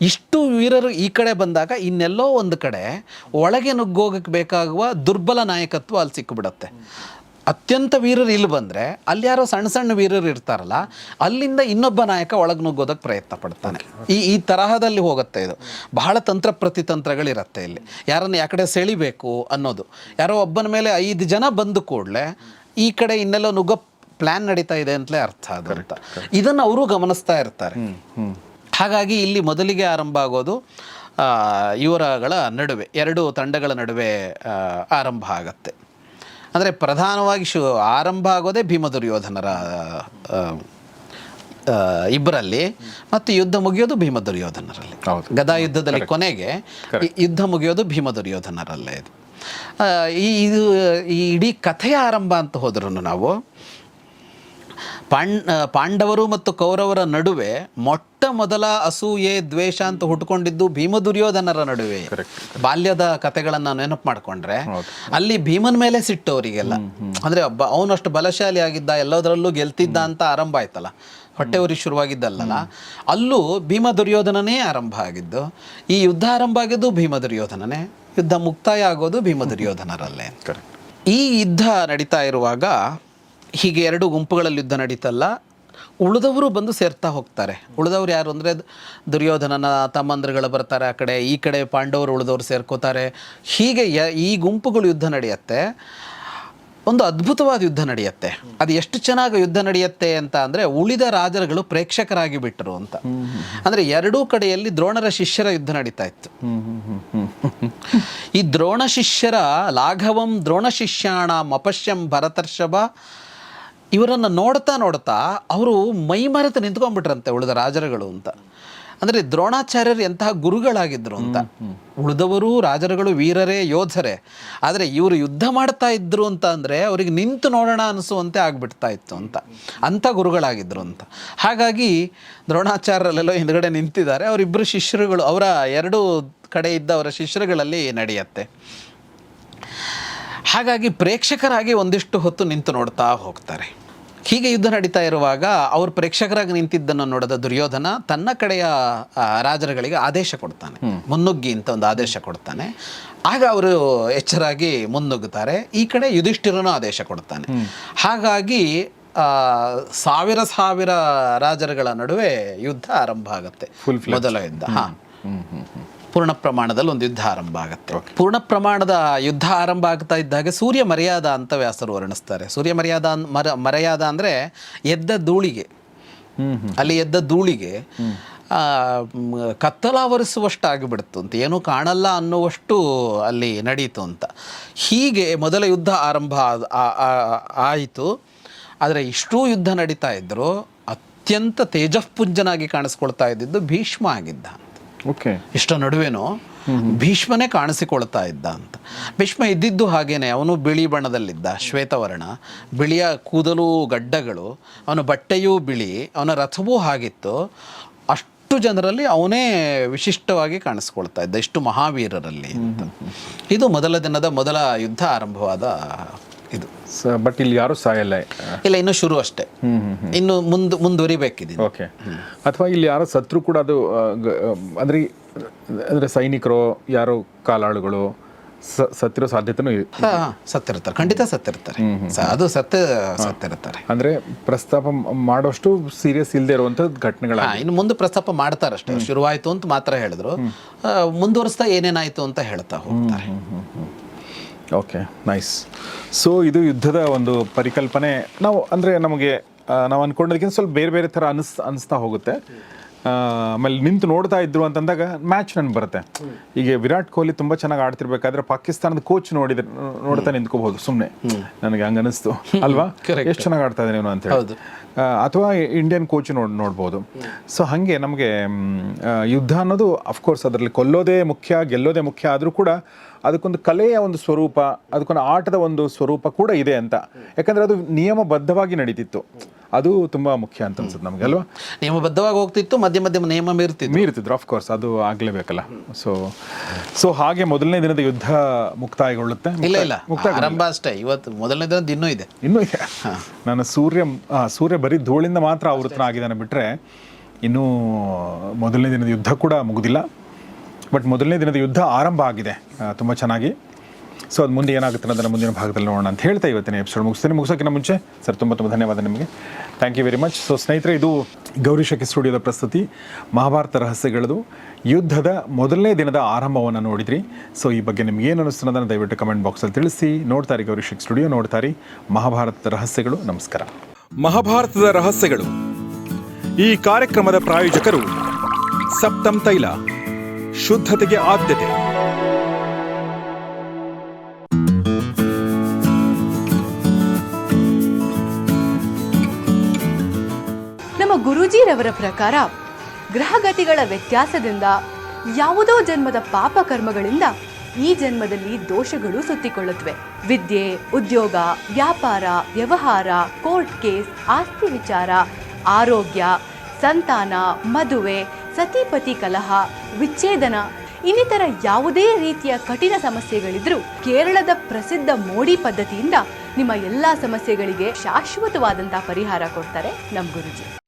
ಇಷ್ಟು ವೀರರು ಈ ಕಡೆ ಬಂದಾಗ ಇನ್ನೆಲ್ಲೋ ಒಂದು ಕಡೆ ಒಳಗೆ ನುಗ್ಗೋಗಕ್ಕೆ ಬೇಕಾಗುವ ದುರ್ಬಲ ನಾಯಕತ್ವ ಅಲ್ಲಿ ಸಿಕ್ಕಿಬಿಡತ್ತೆ ಅತ್ಯಂತ ವೀರರು ಇಲ್ಲಿ ಬಂದರೆ ಅಲ್ಲಿ ಯಾರೋ ಸಣ್ಣ ಸಣ್ಣ ವೀರರು ಇರ್ತಾರಲ್ಲ ಅಲ್ಲಿಂದ ಇನ್ನೊಬ್ಬ ನಾಯಕ ಒಳಗೆ ನುಗ್ಗೋದಕ್ಕೆ ಪ್ರಯತ್ನ ಪಡ್ತಾನೆ. ಈ ಈ ತರಹದಲ್ಲಿ ಹೋಗುತ್ತೆ ಇದು. ಬಹಳ ತಂತ್ರ ಪ್ರತಿತಂತ್ರಗಳಿರುತ್ತೆ ಇಲ್ಲಿ. ಯಾರನ್ನು ಯಾ ಕಡೆ ಸೆಳಿಬೇಕು ಅನ್ನೋದು. ಯಾರೋ ಒಬ್ಬನ ಮೇಲೆ ಐದು ಜನ ಬಂದು ಕೂಡಲೇ ಈ ಕಡೆ ಇನ್ನೆಲ್ಲೋ ನುಗ್ಗೋ ಪ್ಲ್ಯಾನ್ ನಡೀತಾ ಇದೆ ಅಂತಲೇ ಅರ್ಥ ಅದು ಅಂತ ಇದನ್ನು ಅವರು ಗಮನಿಸ್ತಾ ಇರ್ತಾರೆ. ಹಾಗಾಗಿ ಇಲ್ಲಿ ಮೊದಲಿಗೆ ಆರಂಭ ಆಗೋದು ಇವರಗಳ ನಡುವೆ ಎರಡು ತಂಡಗಳ ನಡುವೆ ಆರಂಭ ಆಗತ್ತೆ. ಅಂದರೆ ಪ್ರಧಾನವಾಗಿ ಶು ಆರಂಭ ಆಗೋದೇ ಭೀಮ ದುರ್ಯೋಧನರ ಇಬ್ಬರಲ್ಲಿ ಮತ್ತು ಯುದ್ಧ ಮುಗಿಯೋದು ಭೀಮ ದುರ್ಯೋಧನರಲ್ಲಿ. ಗದಾ ಯುದ್ಧದಲ್ಲಿ ಕೊನೆಗೆ ಯುದ್ಧ ಮುಗಿಯೋದು ಭೀಮ ದುರ್ಯೋಧನರಲ್ಲೇ ಇದು. ಈ ಇದು ಈ ಇಡೀ ಕಥೆಯ ಆರಂಭ ಅಂತ ಹೋದ್ರೂ ನಾವು ಪಾಂಡ್ ಪಾಂಡವರು ಮತ್ತು ಕೌರವರ ನಡುವೆ ಮೊಟ್ಟ ಮೊದಲ ಅಸೂಯೆ ದ್ವೇಷ ಅಂತ ಹುಟ್ಕೊಂಡಿದ್ದು ಭೀಮ ದುರ್ಯೋಧನರ ನಡುವೆ. ಬಾಲ್ಯದ ಕಥೆಗಳನ್ನ ನೆನಪು ಮಾಡಿಕೊಂಡ್ರೆ ಅಲ್ಲಿ ಭೀಮನ ಮೇಲೆ ಸಿಟ್ಟು ಅವರಿಗೆಲ್ಲ ಅಂದ್ರೆ ಒಬ್ಬ ಅವನಷ್ಟು ಬಲಶಾಲಿ ಆಗಿದ್ದ ಎಲ್ಲದರಲ್ಲೂ ಗೆಲ್ತಿದ್ದ ಅಂತ ಆರಂಭ ಆಯ್ತಲ್ಲ. ಹೊಟ್ಟೆ ಉರಿ ಶುರುವಾಗಿದ್ದಲ್ಲ ಅಲ್ಲೂ ಭೀಮ ದುರ್ಯೋಧನನೇ ಆರಂಭ ಆಗಿದ್ದು ಈ ಯುದ್ಧ ಆರಂಭ ಆಗಿದ್ದು ಭೀಮ ದುರ್ಯೋಧನನೇ. ಯುದ್ಧ ಮುಕ್ತಾಯ ಆಗೋದು ಭೀಮ ದುರ್ಯೋಧನರಲ್ಲೇ. ಈ ಯುದ್ಧ ನಡೀತಾ ಇರುವಾಗ ಹೀಗೆ ಎರಡು ಗುಂಪುಗಳಲ್ಲಿ ಯುದ್ಧ ನಡೀತಲ್ಲ, ಉಳಿದವರು ಬಂದು ಸೇರ್ತಾ ಹೋಗ್ತಾರೆ. ಉಳಿದವ್ರು ಯಾರು ಅಂದರೆ, ದುರ್ಯೋಧನನ ತಮ್ಮಂದ್ರಗಳು ಬರ್ತಾರೆ, ಆ ಕಡೆ, ಈ ಕಡೆ ಪಾಂಡವರು ಉಳಿದವರು ಸೇರ್ಕೋತಾರೆ. ಹೀಗೆ ಈ ಗುಂಪುಗಳು ಯುದ್ಧ ನಡೆಯುತ್ತೆ. ಒಂದು ಅದ್ಭುತವಾದ ಯುದ್ಧ ನಡೆಯುತ್ತೆ. ಅದು ಎಷ್ಟು ಚೆನ್ನಾಗಿ ಯುದ್ಧ ನಡೆಯುತ್ತೆ ಅಂತ ಅಂದರೆ, ಉಳಿದ ರಾಜರುಗಳು ಪ್ರೇಕ್ಷಕರಾಗಿ ಬಿಟ್ಟರು ಅಂತ. ಅಂದರೆ ಎರಡೂ ಕಡೆಯಲ್ಲಿ ದ್ರೋಣರ ಶಿಷ್ಯರ ಯುದ್ಧ ನಡೀತಾ ಇತ್ತು. ಈ ದ್ರೋಣ ಶಿಷ್ಯರ ಲಾಘವಂ ದ್ರೋಣ ಶಿಷ್ಯಾಣ ಮಪಶ್ಯಂ ಭರತರ್ಷಭ ಇವರನ್ನು ನೋಡ್ತಾ ನೋಡ್ತಾ ಅವರು ಮೈಮರೆತು ನಿಂತ್ಕೊಂಡ್ಬಿಟ್ರಂತೆ ಉಳಿದ ರಾಜರುಗಳು ಅಂತ. ಅಂದರೆ ದ್ರೋಣಾಚಾರ್ಯರು ಎಂತಹ ಗುರುಗಳಾಗಿದ್ರು ಅಂತ. ಉಳಿದವರು ರಾಜರುಗಳು ವೀರರೇ ಯೋಧರೇ. ಆದರೆ ಇವರು ಯುದ್ಧ ಮಾಡ್ತಾ ಇದ್ರು ಅಂತ ಅಂದರೆ ಅವರಿಗೆ ನಿಂತು ನೋಡೋಣ ಅನಿಸುವಂತೆ ಆಗ್ಬಿಡ್ತಾ ಇತ್ತು ಅಂತ. ಅಂಥ ಗುರುಗಳಾಗಿದ್ರು ಅಂತ. ಹಾಗಾಗಿ ದ್ರೋಣಾಚಾರ್ಯರಲ್ಲೆಲ್ಲೋ ಹಿಂದ್ಗಡೆ ನಿಂತಿದ್ದಾರೆ. ಅವರಿಬ್ಬರು ಶಿಷ್ಯರುಗಳು ಅವರ ಎರಡು ಕಡೆ ಇದ್ದ ಅವರ ಶಿಷ್ಯರುಗಳಲ್ಲಿ ನಡೆಯುತ್ತೆ. ಹಾಗಾಗಿ ಪ್ರೇಕ್ಷಕರಾಗಿ ಒಂದಿಷ್ಟು ಹೊತ್ತು ನಿಂತು ನೋಡ್ತಾ ಹೋಗ್ತಾರೆ. ಹೀಗೆ ಯುದ್ಧ ನಡೀತಾ ಇರುವಾಗ ಅವರು ಪ್ರೇಕ್ಷಕರಾಗಿ ನಿಂತಿದ್ದನ್ನು ನೋಡಿದ ದುರ್ಯೋಧನ ತನ್ನ ಕಡೆಯ ರಾಜರುಗಳಿಗೆ ಆದೇಶ ಕೊಡ್ತಾನೆ. ಮುನ್ನುಗ್ಗಿ ಅಂತ ಒಂದು ಆದೇಶ ಕೊಡ್ತಾನೆ. ಆಗ ಅವರು ಎಚ್ಚರಾಗಿ ಮುನ್ನುಗ್ಗುತ್ತಾರೆ. ಈ ಕಡೆ ಯುಧಿಷ್ಠಿರನು ಆದೇಶ ಕೊಡ್ತಾನೆ. ಹಾಗಾಗಿ ಸಾವಿರ ಸಾವಿರ ರಾಜರುಗಳ ನಡುವೆ ಯುದ್ಧ ಆರಂಭ ಆಗುತ್ತೆ. ಮೊದಲ ಯುದ್ಧ. ಹಾ. ಪೂರ್ಣ ಪ್ರಮಾಣದಲ್ಲಿ ಒಂದು ಯುದ್ಧ ಆರಂಭ ಆಗುತ್ತೆ. ಪೂರ್ಣ ಪ್ರಮಾಣದ ಯುದ್ಧ ಆರಂಭ ಆಗ್ತಾ ಇದ್ದಾಗ ಸೂರ್ಯ ಮರ್ಯಾದ ಅಂತ ವ್ಯಾಸರು ವರ್ಣಿಸ್ತಾರೆ. ಸೂರ್ಯ ಮರ್ಯಾದ ಮರ ಮರ್ಯಾದ ಅಂದರೆ ಎದ್ದ ಧೂಳಿಗೆ. ಅಲ್ಲಿ ಎದ್ದ ಧೂಳಿಗೆ ಕತ್ತಲಾವರಿಸುವಷ್ಟು ಆಗಿಬಿಡ್ತು ಅಂತ. ಏನೂ ಕಾಣಲ್ಲ ಅನ್ನುವಷ್ಟು ಅಲ್ಲಿ ನಡೀತು ಅಂತ. ಹೀಗೆ ಮೊದಲ ಯುದ್ಧ ಆರಂಭ ಆಯಿತು. ಆದರೆ ಇಷ್ಟೂ ಯುದ್ಧ ನಡೀತಾ ಇದ್ದರೂ ಅತ್ಯಂತ ತೇಜಃಪುಂಜನಾಗಿ ಕಾಣಿಸ್ಕೊಳ್ತಾ ಇದ್ದಿದ್ದು ಭೀಷ್ಮ ಆಗಿದ್ದ. ಓಕೆ. ಇಷ್ಟರ ನಡುವೆನೂ ಭೀಷ್ಮನೇ ಕಾಣಿಸಿಕೊಳ್ತಾ ಇದ್ದ ಅಂತ. ಭೀಷ್ಮ ಇದ್ದಿದ್ದು ಹಾಗೇನೆ ಅವನು ಬಿಳಿ ಬಣ್ಣದಲ್ಲಿದ್ದ ಶ್ವೇತವರ್ಣ ಬಿಳಿಯ ಕೂದಲು ಗಡ್ಡಗಳು ಅವನ ಬಟ್ಟೆಯೂ ಬಿಳಿ ಅವನ ರಥವೂ ಹಾಗಿತ್ತು. ಅಷ್ಟು ಜನರಲ್ಲಿ ಅವನೇ ವಿಶಿಷ್ಟವಾಗಿ ಕಾಣಿಸ್ಕೊಳ್ತಾ ಇದ್ದ ಇಷ್ಟು ಮಹಾವೀರರಲ್ಲಿ ಅಂತ. ಇದು ಮೊದಲ ದಿನದ ಮೊದಲ ಯುದ್ಧ ಆರಂಭವಾದ ಇದು. ಬಟ್ ಇಲ್ಲಿ ಯಾರು ಸಾಯಲ್ಲ. ಇಲ್ಲ ಇನ್ನು ಶುರು ಅಷ್ಟೇ. ಇನ್ನು ಮುಂದೆ ಮುಂದುವರಿಬೇಕಿದೆ ಓಕೆ ಅಥವಾ ಇಲ್ಲಿ ಯಾರೋ ಸತ್ರು ಕೂಡ ಅದು ಅಂದ್ರೆ ಅಂದ್ರೆ ಸೈನಿಕರು ಯಾರೋ ಕಾಲಾಳುಗಳು ಸ- ಸತ್ತಿರೋ ಸಾಧ್ಯತೆನೂ ಸತ್ತಿರ್ತಾರೆ. ಖಂಡಿತ ಸತ್ತಿರ್ತಾರೆ. ಅದು ಸತ್ತ ಸತ್ತಿರ್ತಾರೆ. ಅಂದ್ರೆ ಪ್ರಸ್ತಾಪ ಮಾಡೋಷ್ಟು ಸೀರಿಯಸ್ ಇಲ್ಲದೆ ಇರುವಂತ ಘಟನೆಗಳ ಇನ್ನು ಮುಂದೆ ಪ್ರಸ್ತಾಪ ಮಾಡ್ತಾರಷ್ಟೇ ಶುರುವಾಯಿತು ಅಂತ ಮಾತ್ರ ಹೇಳಿದ್ರು. ಮುಂದುವರಿಸ್ತಾ ಏನೇನಾಯ್ತು ಅಂತ ಹೇಳ್ತಾ ಹೋಗ್ತಾರೆ. ಓಕೆ ನೈಸ್ ಸೊ ಇದು ಯುದ್ಧದ ಒಂದು ಪರಿಕಲ್ಪನೆ. ನಾವು ಅಂದರೆ ನಮಗೆ ನಾವು ಅಂದ್ಕೊಂಡೋದಕ್ಕಿಂತ ಸ್ವಲ್ಪ ಬೇರೆ ಬೇರೆ ಥರ ಅನಿಸ್ ಅನಿಸ್ತಾ ಹೋಗುತ್ತೆ. ಆಮೇಲೆ ನಿಂತು ನೋಡ್ತಾ ಇದ್ರು ಅಂತಂದಾಗ ಮ್ಯಾಚ್ ನನಗೆ ಬರುತ್ತೆ. ಈಗ ವಿರಾಟ್ ಕೊಹ್ಲಿ ತುಂಬ ಚೆನ್ನಾಗಿ ಆಡ್ತಿರ್ಬೇಕಾದ್ರೆ ಪಾಕಿಸ್ತಾನದ ಕೋಚ್ ನೋಡಿದ್ರೆ ನೋಡ್ತಾ ನಿಂತ್ಕೋಬಹುದು ಸುಮ್ಮನೆ ನನಗೆ ಹಂಗೆ ಅನಿಸ್ತು. ಅಲ್ವಾ? ಎಷ್ಟು ಚೆನ್ನಾಗಿ ಆಡ್ತಾ ಇದ್ದಾನೆ ಅಂತ ಹೇಳಿ. ಅಥವಾ ಇಂಡಿಯನ್ ಕೋಚ್ ನೋಡ್ ನೋಡ್ಬೋದು. ಸೊ ಹಾಗೆ ನಮಗೆ ಯುದ್ಧ ಅನ್ನೋದು ಅಫ್ಕೋರ್ಸ್ ಅದರಲ್ಲಿ ಕೊಲ್ಲೋದೇ ಮುಖ್ಯ ಗೆಲ್ಲೋದೇ ಮುಖ್ಯ ಆದರೂ ಕೂಡ ಅದಕ್ಕೊಂದು ಕಲೆಯ ಒಂದು ಸ್ವರೂಪ ಅದಕ್ಕೊಂದು ಆಟದ ಒಂದು ಸ್ವರೂಪ ಕೂಡ ಇದೆ ಅಂತ. ಯಾಕಂದ್ರೆ ಅದು ನಿಯಮಬದ್ಧವಾಗಿ ನಡೀತಿತ್ತು. ಅದು ತುಂಬಾ ಮುಖ್ಯ ಅಂತ ಅನ್ಸುತ್ತೆ ನಮ್ಗೆ ಅಲ್ವಾ? ನಿಯಮಬದ್ಧವಾಗಿ ಹೋಗ್ತಿತ್ತು ಮಧ್ಯ ಮಧ್ಯ ನಿಯಮ ಮೀರ್ತಿತ್ತು. ಮೀರ್ತಿದ್ರು ಅಫ್ಕೋರ್ಸ್ ಅದು ಆಗ್ಲೇಬೇಕಲ್ಲ. ಸೊ ಸೊ ಹಾಗೆ ಮೊದಲನೇ ದಿನದ ಯುದ್ಧ ಮುಕ್ತಾಯಗೊಳ್ಳುತ್ತೆ? ಇಲ್ಲ ಇಲ್ಲ. ಮುಕ್ತಾಯ ಆರಂಭ ಅಷ್ಟೇ. ಇವತ್ತು ಮೊದಲನೇ ದಿನದ ಇನ್ನೂ ಇದೆ. ಇನ್ನೂ ಇದೆ? ನಾನು ಸೂರ್ಯ ಸೂರ್ಯ ಬರೀ ಧೂಳಿಂದ ಮಾತ್ರ ಆವೃತನ ಆಗಿದ್ದಾನೆ ಬಿಟ್ರೆ ಇನ್ನೂ ಮೊದಲನೇ ದಿನದ ಯುದ್ಧ ಕೂಡ ಮುಗುದಿಲ್ಲ. ಬಟ್ ಮೊದಲನೇ ದಿನದ ಯುದ್ಧ ಆರಂಭ ಆಗಿದೆ. ತುಂಬ ಚೆನ್ನಾಗಿ. ಸೊ ಅದು ಮುಂದೆ ಏನಾಗುತ್ತೆ ಅನ್ನೋದನ್ನು ಮುಂದಿನ ಭಾಗದಲ್ಲಿ ನೋಡೋಣ ಅಂತ ಹೇಳ್ತಾ ಇವತ್ತಿನ ಎಪಿಸೋಡ್ ಮುಗಿಸ್ತೀನಿ. ಮುಗಿಸೋಕ್ಕಿಂತ ಮುಂಚೆ, ಸರ್, ತುಂಬ ತುಂಬ ಧನ್ಯವಾದ ನಿಮಗೆ. Thank you very much so ಸ್ನೇಹಿತರೆ, ಇದು ಗೌರಿ ಶಕಿ ಸ್ಟುಡಿಯೋದ ಪ್ರಸ್ತುತಿ. ಮಹಾಭಾರತ ರಹಸ್ಯಗಳದು. ಯುದ್ಧದ ಮೊದಲನೇ ದಿನದ ಆರಂಭವನ್ನು ನೋಡಿದ್ರಿ. ಸೊ ಈ ಬಗ್ಗೆ ನಿಮ್ಗೆ ಏನು ಅನ್ನಿಸ್ತು ಅನ್ನೋದನ್ನು ದಯವಿಟ್ಟು ಕಮೆಂಟ್ ಬಾಕ್ಸಲ್ಲಿ ತಿಳಿಸಿ. ನೋಡ್ತಾರೆ ಗೌರಿ ಶಕಿ ಸ್ಟುಡಿಯೋ, ನೋಡ್ತಾರೆ. ಮಹಾಭಾರತದ ರಹಸ್ಯಗಳು, ನಮಸ್ಕಾರ. ಮಹಾಭಾರತದ ರಹಸ್ಯಗಳು. ಈ ಕಾರ್ಯಕ್ರಮದ ಪ್ರಾಯೋಜಕರು ಸಪ್ತಂ ತೈಲ. ಶುದ್ಧತೆಗೆ ಆದ್ಯತೆ. ನಮ್ಮ ಗುರೂಜಿರವರ ಪ್ರಕಾರ ಗ್ರಹಗತಿಗಳ ವ್ಯತ್ಯಾಸದಿಂದ ಯಾವುದೋ ಜನ್ಮದ ಪಾಪ ಕರ್ಮಗಳಿಂದ ಈ ಜನ್ಮದಲ್ಲಿ ದೋಷಗಳು ಸುತ್ತಿಕೊಳ್ಳುತ್ತವೆ. ವಿದ್ಯೆ, ಉದ್ಯೋಗ, ವ್ಯಾಪಾರ, ವ್ಯವಹಾರ, ಕೋರ್ಟ್ ಕೇಸ್, ಆಸ್ತಿ ವಿಚಾರ, ಆರೋಗ್ಯ, ಸಂತಾನ, ಮದುವೆ ಸತಿಪತಿ ಕಲಹ, ವಿಚ್ಛೇದನ, ಇನ್ನಿತರ ಯಾವುದೇ ರೀತಿಯ ಕಠಿಣ ಸಮಸ್ಯೆಗಳಿದ್ರೂ ಕೇರಳದ ಪ್ರಸಿದ್ಧ ಮೋಡಿ ಪದ್ಧತಿಯಿಂದ ನಿಮ್ಮ ಎಲ್ಲಾ ಸಮಸ್ಯೆಗಳಿಗೆ ಶಾಶ್ವತವಾದಂತಹ ಪರಿಹಾರ ಕೊಡ್ತಾರೆ ನಮ್ಮ ಗುರುಜಿ.